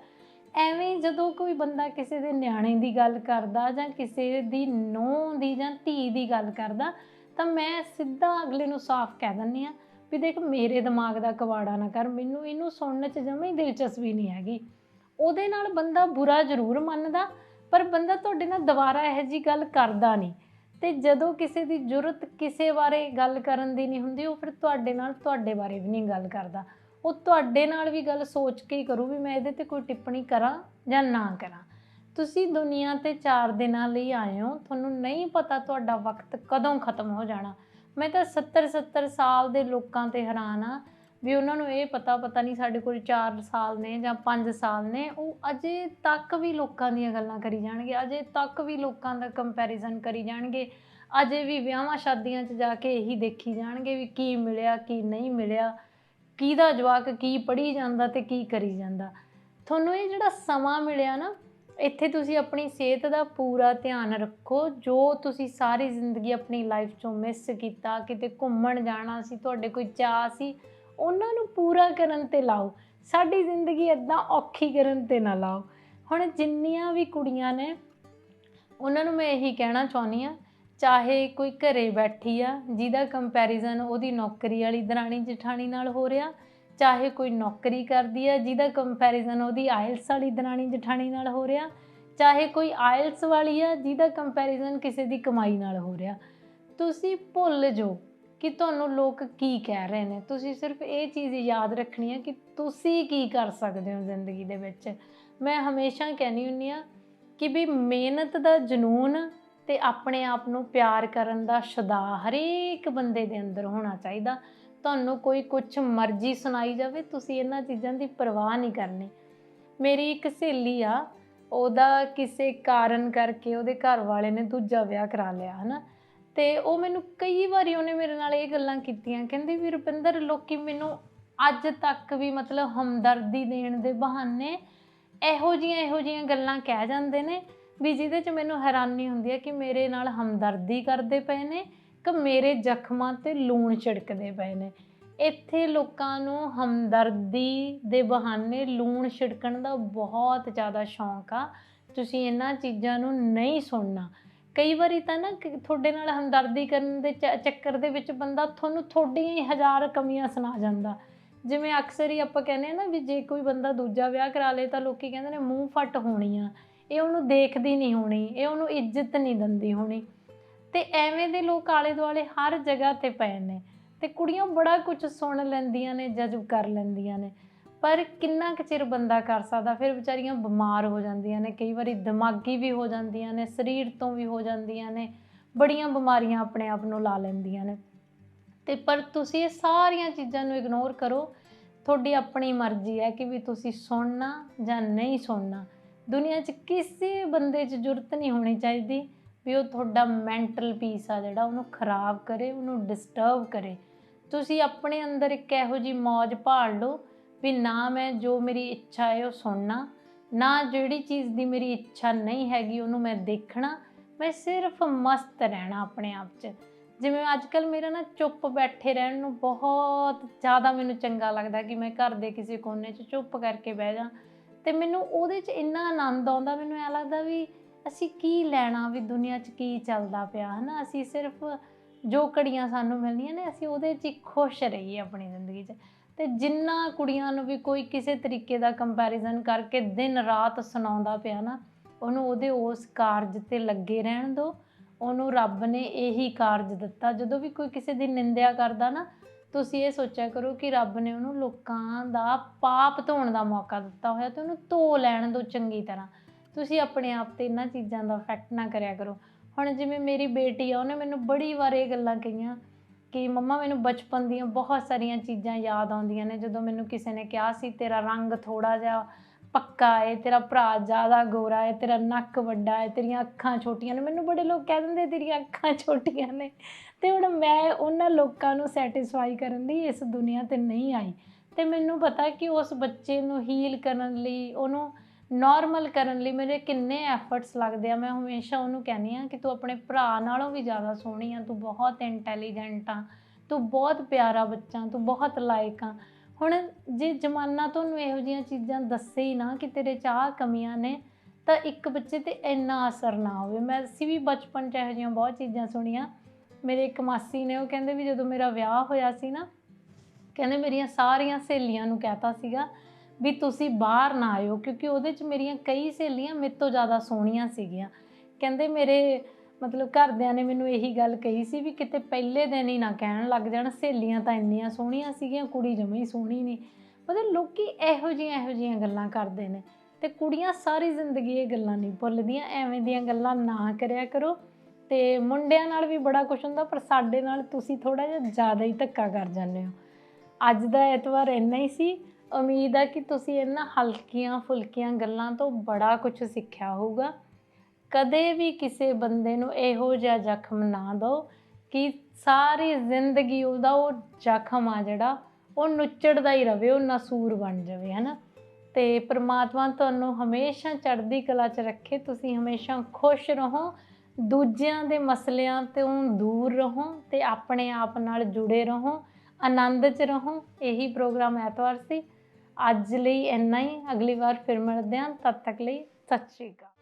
ਐਵੇਂ ਜਦੋਂ ਕੋਈ ਬੰਦਾ ਕਿਸੇ ਦੇ ਨਿਆਣੇ ਦੀ ਗੱਲ ਕਰਦਾ ਜਾਂ ਕਿਸੇ ਦੀ ਨੂੰਹ ਦੀ ਜਾਂ ਧੀ ਦੀ ਗੱਲ ਕਰਦਾ, ਤਾਂ ਮੈਂ ਸਿੱਧਾ ਅਗਲੇ ਨੂੰ ਸਾਫ਼ ਕਹਿ ਦਿੰਦੀ ਆ ਵੀ ਦੇਖ ਮੇਰੇ ਦਿਮਾਗ ਦਾ ਕਵਾੜਾ ਨਾ ਕਰ, ਮੈਨੂੰ ਇਹਨੂੰ ਸੁਣਨ 'ਚ ਜਮਾਂ ਹੀ ਦਿਲਚਸਪੀ ਨਹੀਂ ਹੈਗੀ। ਉਹਦੇ ਨਾਲ ਬੰਦਾ ਬੁਰਾ ਜ਼ਰੂਰ ਮੰਨਦਾ, ਪਰ ਬੰਦਾ ਤੁਹਾਡੇ ਨਾਲ ਦੁਬਾਰਾ ਇਹੋ ਜੀ ਗੱਲ ਕਰਦਾ ਨਹੀਂ। ਤੇ ਜਦੋਂ ਕਿਸੇ ਦੀ ਜ਼ਰੂਰਤ ਕਿਸੇ ਬਾਰੇ ਗੱਲ ਕਰਨ ਦੀ ਨਹੀਂ ਹੁੰਦੀ, ਉਹ ਫਿਰ ਤੁਹਾਡੇ ਨਾਲ ਤੁਹਾਡੇ ਬਾਰੇ ਵੀ ਨਹੀਂ ਗੱਲ ਕਰਦਾ। ਉਹ ਤੁਹਾਡੇ ਨਾਲ ਵੀ ਗੱਲ ਸੋਚ ਕੇ ਹੀ ਕਰੂ ਵੀ ਮੈਂ ਇਹਦੇ ਤੇ ਕੋਈ ਟਿੱਪਣੀ ਕਰਾਂ ਜਾਂ ਨਾ ਕਰਾਂ। ਤੁਸੀਂ ਦੁਨੀਆ ਤੇ 4 ਦਿਨਾਂ ਲਈ ਆਏ ਹੋ, ਤੁਹਾਨੂੰ ਨਹੀਂ ਪਤਾ ਤੁਹਾਡਾ ਵਕਤ ਕਦੋਂ ਖਤਮ ਹੋ ਜਾਣਾ। ਮੈਂ ਤਾਂ 70 70 ਸਾਲ ਦੇ ਲੋਕਾਂ ਤੇ ਹੈਰਾਨ ਆ ਵੀ ਉਹਨਾਂ ਨੂੰ ਇਹ ਪਤਾ ਪਤਾ ਨਹੀਂ ਸਾਡੇ ਕੋਲ 4 ਸਾਲ ਨੇ ਜਾਂ 5 ਸਾਲ ਨੇ। ਉਹ ਅਜੇ ਤੱਕ ਵੀ ਲੋਕਾਂ ਦੀਆਂ ਗੱਲਾਂ ਕਰੀ ਜਾਣਗੇ, ਅਜੇ ਤੱਕ ਵੀ ਲੋਕਾਂ ਦਾ ਕੰਪੈਰੀਜ਼ਨ ਕਰੀ ਜਾਣਗੇ। ਅਜੇ ਵੀ ਵਿਆਹਾਂ ਸ਼ਾਦੀਆਂ 'ਚ ਜਾ ਕੇ ਇਹੀ ਦੇਖੀ ਜਾਣਗੇ ਵੀ ਕੀ ਮਿਲਿਆ, ਕੀ ਨਹੀਂ ਮਿਲਿਆ, ਕਿਹਦਾ ਜਵਾਕ ਕੀ ਪੜ੍ਹੀ ਜਾਂਦਾ ਤੇ ਕੀ ਕਰੀ ਜਾਂਦਾ। ਤੁਹਾਨੂੰ ਇਹ ਜਿਹੜਾ ਸਮਾਂ ਮਿਲਿਆ ਨਾ ਇੱਥੇ ਤੁਸੀਂ ਆਪਣੀ ਸਿਹਤ ਦਾ ਪੂਰਾ ਧਿਆਨ ਰੱਖੋ, ਜੋ ਤੁਸੀਂ ਸਾਰੀ ਜ਼ਿੰਦਗੀ ਆਪਣੀ ਲਾਈਫ ਚੋਂ ਮਿਸ ਕੀਤਾ, ਕਿਤੇ ਘੁੰਮਣ ਜਾਣਾ ਸੀ, ਤੁਹਾਡੇ ਕੋਈ ਚਾਹ ਸੀ, ਉਹਨਾਂ ਨੂੰ ਪੂਰਾ ਕਰਨ ਤੇ ਲਾਓ। ਸਾਡੀ ਜ਼ਿੰਦਗੀ ਇਦਾਂ ਔਖੀ ਕਰਨ ਤੇ ਨਾ ਲਾਓ। ਹੁਣ ਜਿੰਨੀਆਂ ਵੀ ਕੁੜੀਆਂ ਨੇ, ਉਹਨਾਂ ਨੂੰ ਮੈਂ ਇਹੀ ਕਹਿਣਾ ਚਾਹੁੰਦੀ ਆ ਚਾਹੇ ਕੋਈ ਘਰੇ ਬੈਠੀ ਆ, ਜਿਹਦਾ ਕੰਪੈਰੀਜ਼ਨ ਉਹਦੀ ਨੌਕਰੀ ਵਾਲੀ ਦਰਾਣੀ ਜਠਾਣੀ ਨਾਲ ਹੋ ਰਿਹਾ ਚਾਹੇ ਕੋਈ ਨੌਕਰੀ ਕਰਦੀ ਆ, ਜਿਹਦਾ ਕੰਪੈਰੀਜ਼ਨ ਉਹਦੀ ਆਇਲਸ ਵਾਲੀ ਦਰਾਣੀ ਜਠਾਣੀ ਨਾਲ ਹੋ ਰਿਹਾ। ਚਾਹੇ ਕੋਈ ਆਇਲਸ ਵਾਲੀ ਆ, ਜਿਹਦਾ ਕੰਪੈਰੀਜ਼ਨ ਕਿਸੇ ਦੀ ਕਮਾਈ ਨਾਲ ਹੋ ਰਿਹਾ। ਤੁਸੀਂ ਭੁੱਲ ਜਾਓ ਕਿ ਤੁਹਾਨੂੰ ਲੋਕ ਕੀ ਕਹਿ ਰਹੇ ਨੇ। ਤੁਸੀਂ ਸਿਰਫ ਇਹ ਚੀਜ਼ ਯਾਦ ਰੱਖਣੀ ਹੈ ਕਿ ਤੁਸੀਂ ਕੀ ਕਰ ਸਕਦੇ ਹੋ ਜ਼ਿੰਦਗੀ ਦੇ ਵਿੱਚ। ਮੈਂ ਹਮੇਸ਼ਾ ਕਹਿੰਦੀ ਹੁੰਨੀ ਆ ਕਿ ਵੀ ਮਿਹਨਤ ਦਾ ਜਨੂਨ ਤੇ ਆਪਣੇ ਆਪ ਨੂੰ ਪਿਆਰ ਕਰਨ ਦਾ ਸ਼ਦਾ ਹਰੇਕ ਬੰਦੇ ਦੇ ਅੰਦਰ ਹੋਣਾ ਚਾਹੀਦਾ। ਤੁਹਾਨੂੰ ਕੋਈ ਕੁਝ ਮਰਜ਼ੀ ਸੁਣਾਈ ਜਾਵੇ, ਤੁਸੀਂ ਇਹਨਾਂ ਚੀਜ਼ਾਂ ਦੀ ਪਰਵਾਹ ਨਹੀਂ ਕਰਨੀ। ਮੇਰੀ ਇੱਕ ਸਹੇਲੀ ਆ, ਉਹਦਾ ਕਿਸੇ ਕਾਰਨ ਕਰਕੇ ਉਹਦੇ ਘਰ ਵਾਲੇ ਨੇ ਦੂਜਾ ਵਿਆਹ ਕਰਾ ਲਿਆ, ਹਨਾ। ਤੇ ਉਹ ਮੈਨੂੰ ਕਈ ਵਾਰੀ ਉਹਨੇ ਮੇਰੇ ਨਾਲ ਇਹ ਗੱਲਾਂ ਕੀਤੀਆਂ, ਕਹਿੰਦੀ, ਵੀ ਰੁਪਿੰਦਰ, ਲੋਕੀ ਮੈਨੂੰ ਅੱਜ ਤੱਕ ਵੀ ਮਤਲਬ ਹਮਦਰਦੀ ਦੇਣ ਦੇ ਬਹਾਨੇ ਇਹੋ ਜੀਆਂ ਇਹੋ ਜੀਆਂ ਗੱਲਾਂ ਕਹਿ ਜਾਂਦੇ ਨੇ, ਵੀ ਜਿਹਦੇ 'ਚ ਮੈਨੂੰ ਹੈਰਾਨੀ ਹੁੰਦੀ ਹੈ ਕਿ ਮੇਰੇ ਨਾਲ ਹਮਦਰਦੀ ਕਰਦੇ ਪਏ ਨੇ ਕਿ ਮੇਰੇ ਜ਼ਖਮਾਂ ਤੇ ਲੂਣ ਛਿੜਕਦੇ ਪਏ ਨੇ। ਇੱਥੇ ਲੋਕਾਂ ਨੂੰ ਹਮਦਰਦੀ ਦੇ ਬਹਾਨੇ ਲੂਣ ਛਿੜਕਣ ਦਾ ਬਹੁਤ ਜ਼ਿਆਦਾ ਸ਼ੌਂਕ ਆ। ਤੁਸੀਂ ਇਹਨਾਂ ਚੀਜ਼ਾਂ ਨੂੰ ਨਹੀਂ ਸੁਣਨਾ। ਕਈ ਵਾਰੀ ਤਾਂ ਨਾ ਕਿ ਤੁਹਾਡੇ ਨਾਲ ਹਮਦਰਦੀ ਕਰਨ ਦੇ ਚੱਕਰ ਦੇ ਵਿੱਚ ਬੰਦਾ ਤੁਹਾਨੂੰ ਤੁਹਾਡੀਆਂ ਹੀ ਹਜ਼ਾਰ ਕਮੀਆਂ ਸੁਣਾ ਜਾਂਦਾ। ਜਿਵੇਂ ਅਕਸਰ ਹੀ ਆਪਾਂ ਕਹਿੰਦੇ ਆ ਨਾ ਵੀ ਜੇ ਕੋਈ ਬੰਦਾ ਦੂਜਾ ਵਿਆਹ ਕਰਾ ਲੇ ਤਾਂ ਲੋਕੀ ਕਹਿੰਦੇ ਨੇ ਮੂੰਹ ਫੱਟ ਹੋਣੀ ਆ ਇਹ ਉਹਨੂੰ ਦੇਖਦੀ ਨਹੀਂ ਹੋਣੀ, ਇਹ ਉਹਨੂੰ ਇੱਜ਼ਤ ਨਹੀਂ ਦਿੰਦੀ ਹੋਣੀ। ਤੇ ਐਵੇਂ ਦੇ ਲੋਕ ਆਲੇ ਦੁਆਲੇ ਹਰ ਜਗ੍ਹਾ ਤੇ ਪਏ ਨੇ ਤੇ ਕੁੜੀਆਂ ਬੜਾ ਕੁਝ ਸੁਣ ਲੈਂਦੀਆਂ ਨੇ ਜਜ਼ਬ ਕਰ ਲੈਂਦੀਆਂ ਨੇ। ਪਰ ਕਿੰਨਾ ਕੁ ਚਿਰ ਬੰਦਾ ਕਰ ਸਕਦਾ? ਫਿਰ ਵਿਚਾਰੀਆਂ ਬਿਮਾਰ ਹੋ ਜਾਂਦੀਆਂ ਨੇ, ਕਈ ਵਾਰੀ ਦਿਮਾਗੀ ਵੀ ਹੋ ਜਾਂਦੀਆਂ ਨੇ, ਸਰੀਰ ਤੋਂ ਵੀ ਹੋ ਜਾਂਦੀਆਂ ਨੇ, ਬੜੀਆਂ ਬਿਮਾਰੀਆਂ ਆਪਣੇ ਆਪ ਨੂੰ ਲਾ ਲੈਂਦੀਆਂ ਨੇ। ਤੇ ਪਰ ਤੁਸੀਂ ਇਹ ਸਾਰੀਆਂ ਚੀਜ਼ਾਂ ਨੂੰ ਇਗਨੋਰ ਕਰੋ। ਤੁਹਾਡੀ ਆਪਣੀ ਮਰਜ਼ੀ ਹੈ ਕਿ ਵੀ ਤੁਸੀਂ ਸੁਣਨਾ ਜਾਂ ਨਹੀਂ ਸੁਣਨਾ। ਦੁਨੀਆ 'ਚ ਕਿਸੇ ਬੰਦੇ 'ਚ ਜ਼ਰੂਰਤ ਨਹੀਂ ਹੋਣੀ ਚਾਹੀਦੀ। ਵੀ ਉਹ ਤੁਹਾਡਾ ਮੈਂਟਲ ਪੀਸ ਆ ਜਿਹੜਾ, ਉਹਨੂੰ ਖਰਾਬ ਕਰੇ, ਉਹਨੂੰ ਡਿਸਟਰਬ ਕਰੇ। ਤੁਸੀਂ ਆਪਣੇ ਅੰਦਰ ਇੱਕ ਇਹੋ ਜੀ ਮੌਜ ਭਾਲ ਲਓ ਵੀ ਨਾ ਮੈਂ ਜੋ ਮੇਰੀ ਇੱਛਾ ਹੈ, ਉਹ ਸੁਣਨਾ। ਨਾ ਜਿਹੜੀ ਚੀਜ਼ ਦੀ ਮੇਰੀ ਇੱਛਾ ਨਹੀਂ ਹੈਗੀ, ਉਹਨੂੰ ਮੈਂ ਦੇਖਣਾ। ਮੈਂ ਸਿਰਫ ਮਸਤ ਰਹਿਣਾ ਆਪਣੇ ਆਪ 'ਚ। ਜਿਵੇਂ ਅੱਜ ਕੱਲ ਮੇਰਾ ਨਾ ਚੁੱਪ ਬੈਠੇ ਰਹਿਣ ਨੂੰ ਬਹੁਤ ਜ਼ਿਆਦਾ ਮੈਨੂੰ ਚੰਗਾ ਲੱਗਦਾ ਕਿ ਮੈਂ ਘਰ ਦੇ ਕਿਸੇ ਕੋਨੇ 'ਚ ਚੁੱਪ ਕਰਕੇ ਬਹਿ ਜਾ ਤੇ ਮੈਨੂੰ ਉਹਦੇ 'ਚ ਇੰਨਾ ਆਨੰਦ ਆਉਂਦਾ, ਮੈਨੂੰ ਐ ਲੱਗਦਾ ਵੀ ਅਸੀਂ ਕੀ ਲੈਣਾ ਵੀ ਦੁਨੀਆ 'ਚ ਕੀ ਚੱਲਦਾ ਪਿਆ, ਹਨਾ? ਅਸੀਂ ਸਿਰਫ ਜੋ ਘੜੀਆਂ ਸਾਨੂੰ ਮਿਲਦੀਆਂ ਨੇ, ਅਸੀਂ ਉਹਦੇ 'ਚ ਹੀ ਖੁਸ਼ ਰਹੀਏ ਆਪਣੀ ਜ਼ਿੰਦਗੀ 'ਚ। ਤੇ ਜਿੰਨਾ ਕੁੜੀਆਂ ਨੂੰ ਵੀ ਕੋਈ ਕਿਸੇ ਤਰੀਕੇ ਦਾ ਕੰਪੈਰੀਜ਼ਨ ਕਰਕੇ ਦਿਨ ਰਾਤ ਸੁਣਾਉਂਦਾ ਪਿਆ ਨਾ, ਉਹਨੂੰ ਉਹਦੇ ਉਸ ਕਾਰਜ ਤੇ ਲੱਗੇ ਰਹਿਣ ਦਿਓ ਉਹਨੂੰ ਰੱਬ ਨੇ ਇਹੀ ਕਾਰਜ ਦਿੱਤਾ। ਜਦੋਂ ਵੀ ਕੋਈ ਕਿਸੇ ਦੀ ਨਿੰਦਿਆ ਕਰਦਾ ਨਾ, ਤੁਸੀਂ ਇਹ ਸੋਚਿਆ ਕਰੋ ਕਿ ਰੱਬ ਨੇ ਉਹਨੂੰ ਲੋਕਾਂ ਦਾ ਪਾਪ ਧੋਣ ਦਾ ਮੌਕਾ ਦਿੱਤਾ ਹੋਇਆ ਤੇ ਉਹਨੂੰ ਧੋ ਲੈਣ ਦਿਓ ਚੰਗੀ ਤਰ੍ਹਾਂ। ਤੁਸੀਂ ਆਪਣੇ ਆਪ ਤੇ ਇਹਨਾਂ ਚੀਜ਼ਾਂ ਦਾ ਇਫੈਕਟ ਨਾ ਕਰਿਆ ਕਰੋ। ਹੁਣ ਜਿਵੇਂ ਮੇਰੀ ਬੇਟੀ ਆ, ਉਹਨੇ ਮੈਨੂੰ ਬੜੀ ਵਾਰ ਇਹ ਗੱਲਾਂ ਕਹੀਆਂ ਕਿ ਮੰਮਾ, ਮੈਨੂੰ ਬਚਪਨ ਦੀਆਂ ਬਹੁਤ ਸਾਰੀਆਂ ਚੀਜ਼ਾਂ ਯਾਦ ਆਉਂਦੀਆਂ ਨੇ। ਜਦੋਂ ਮੈਨੂੰ ਕਿਸੇ ਨੇ ਕਿਹਾ ਸੀ, ਤੇਰਾ ਰੰਗ ਥੋੜਾ ਜਿਹਾ ਪੱਕਾ ਹੈ ਤੇਰਾ ਭਰਾ ਜ਼ਿਆਦਾ ਗੋਰਾ ਹੈ ਤੇਰਾ ਨੱਕ ਵੱਡਾ ਹੈ ਤੇਰੀਆਂ ਅੱਖਾਂ ਛੋਟੀਆਂ ਨੇ। ਮੈਨੂੰ ਬੜੇ ਲੋਕ ਕਹਿ ਦਿੰਦੇ, ਤੇਰੀਆਂ ਅੱਖਾਂ ਛੋਟੀਆਂ ਨੇ। ਤੇ ਹੁਣ ਮੈਂ ਉਹਨਾਂ ਲੋਕਾਂ ਨੂੰ ਸੈਟੀਸਫਾਈ ਕਰਨ ਲਈ ਇਸ ਦੁਨੀਆ ਤੇ ਨਹੀਂ ਆਈ। ਤੇ ਮੈਨੂੰ ਪਤਾ ਕਿ ਉਸ ਬੱਚੇ ਨੂੰ ਹੀਲ ਕਰਨ ਲਈ ਉਹਨੂੰ ਨਾਰਮਲ ਕਰਨ ਲਈ ਮੇਰੇ ਕਿੰਨੇ ਐਫਰਟਸ ਲੱਗਦੇ ਆ। ਮੈਂ ਹਮੇਸ਼ਾ ਉਹਨੂੰ ਕਹਿੰਦੀ ਆ ਕਿ ਤੂੰ ਆਪਣੇ ਭਰਾ ਨਾਲੋਂ ਵੀ ਜ਼ਿਆਦਾ ਸੋਹਣੀ ਆ, ਤੂੰ ਬਹੁਤ ਇੰਟੈਲੀਜੈਂਟ ਆ, ਤੂੰ ਬਹੁਤ ਪਿਆਰਾ ਬੱਚਾ, ਤੂੰ ਬਹੁਤ ਲਾਇਕ ਆ। ਹੁਣ ਜੇ ਜਮਾਨਾ ਤੁਹਾਨੂੰ ਇਹੋ ਜਿਹੀਆਂ ਚੀਜ਼ਾਂ ਦੱਸੇ ਹੀ ਨਾ ਕਿ ਤੇਰੇ ਚਾਹ ਕਮੀਆਂ ਨੇ, ਤਾਂ ਇੱਕ ਬੱਚੇ ਤੇ ਇੰਨਾ ਅਸਰ ਨਾ ਹੋਵੇ। ਮੈਂ, ਅਸੀਂ ਵੀ ਬਚਪਨ 'ਚ ਇਹੋ ਜਿਹੀਆਂ ਬਹੁਤ ਚੀਜ਼ਾਂ ਸੁਣੀਆਂ। ਮੇਰੇ ਇੱਕ ਮਾਸੀ ਨੇ, ਉਹ ਕਹਿੰਦੇ ਵੀ ਜਦੋਂ ਮੇਰਾ ਵਿਆਹ ਹੋਇਆ ਸੀ ਨਾ, ਕਹਿੰਦੇ ਮੇਰੀਆਂ ਸਾਰੀਆਂ ਸਹੇਲੀਆਂ ਨੂੰ ਕਹਿਤਾ ਸੀਗਾ ਵੀ ਤੁਸੀਂ ਬਾਹਰ ਨਾ ਆਇਓ, ਕਿਉਂਕਿ ਉਹਦੇ 'ਚ ਮੇਰੀਆਂ ਕਈ ਸਹੇਲੀਆਂ ਮੇਰੇ ਤੋਂ ਜ਼ਿਆਦਾ ਸੋਹਣੀਆਂ ਸੀਗੀਆਂ। ਕਹਿੰਦੇ ਮੇਰੇ ਮਤਲਬ ਘਰਦਿਆਂ ਨੇ ਮੈਨੂੰ ਇਹੀ ਗੱਲ ਕਹੀ ਸੀ ਵੀ ਕਿਤੇ ਪਹਿਲੇ ਦਿਨ ਹੀ ਨਾ ਕਹਿਣ ਲੱਗ ਜਾਣ, ਸਹੇਲੀਆਂ ਤਾਂ ਇੰਨੀਆਂ ਸੋਹਣੀਆਂ ਸੀਗੀਆਂ, ਕੁੜੀ ਜਮੀ ਹੀ ਸੋਹਣੀ ਨਹੀਂ। ਮਤਲਬ ਲੋਕੀ ਇਹੋ ਜਿਹੀਆਂ ਇਹੋ ਜਿਹੀਆਂ ਗੱਲਾਂ ਕਰਦੇ ਨੇ ਤੇ ਕੁੜੀਆਂ ਸਾਰੀ ਜ਼ਿੰਦਗੀ ਇਹ ਗੱਲਾਂ ਨਹੀਂ ਭੁੱਲਦੀਆਂ, ਐਵੇਂ ਦੀਆਂ ਗੱਲਾਂ ਨਾ ਕਰਿਆ ਕਰੋ ਤੇ ਮੁੰਡਿਆਂ ਨਾਲ ਵੀ ਬੜਾ ਕੁਝ ਹੁੰਦਾ, ਪਰ ਸਾਡੇ ਨਾਲ ਤੁਸੀਂ ਥੋੜਾ ਜਿਹਾ ਜ਼ਿਆਦਾ ਹੀ ਧੱਕਾ ਕਰ ਜਾਂਦੇ ਹੋ। ਅੱਜ ਦਾ ਐਤਵਾਰ ਇੰਨਾ ਹੀ ਸੀ ਉਮੀਦ ਆ ਕਿ ਤੁਸੀਂ ਇਹਨਾਂ ਹਲਕੀਆਂ ਫੁਲਕੀਆਂ ਗੱਲਾਂ ਤੋਂ ਬੜਾ ਕੁਝ ਸਿੱਖਿਆ ਹੋਊਗਾ। ਕਦੇ ਵੀ ਕਿਸੇ ਬੰਦੇ ਨੂੰ ਇਹੋ ਜਿਹਾ ਜ਼ਖਮ ਨਾ ਦਿਓ ਕਿ ਸਾਰੀ ਜ਼ਿੰਦਗੀ ਉਹਦਾ ਉਹ ਜ਼ਖਮ ਆ ਜਿਹੜਾ, ਉਹ ਨੁੱਚੜਦਾ ਹੀ ਰਵੇ, ਉਹ ਨਸੂਰ ਬਣ ਜਾਵੇ, ਹਨਾ? ਤੇ ਪ੍ਰਮਾਤਮਾ ਤੁਹਾਨੂੰ ਹਮੇਸ਼ਾ ਚੜ੍ਹਦੀ ਕਲਾ 'ਚ ਰੱਖੇ, ਤੁਸੀਂ ਹਮੇਸ਼ਾ ਖੁਸ਼ ਰਹੋ, ਦੂਜਿਆਂ ਦੇ ਮਸਲਿਆਂ ਤੋਂ ਦੂਰ ਰਹੋ ਤੇ ਆਪਣੇ ਆਪ ਨਾਲ ਜੁੜੇ ਰਹੋ, ਆਨੰਦ 'ਚ ਰਹੋ। ਇਹੀ ਪ੍ਰੋਗਰਾਮ ਐਤਵਾਰ ਸੀ। ਅੱਜ ਲਈ ਇੰਨਾ ਹੀ। ਅਗਲੀ ਵਾਰ ਫਿਰ ਮਿਲਦੇ ਹਾਂ। ਤਦ ਤੱਕ ਲਈ ਸਤਿ ਸ਼੍ਰੀ ਅਕਾਲ।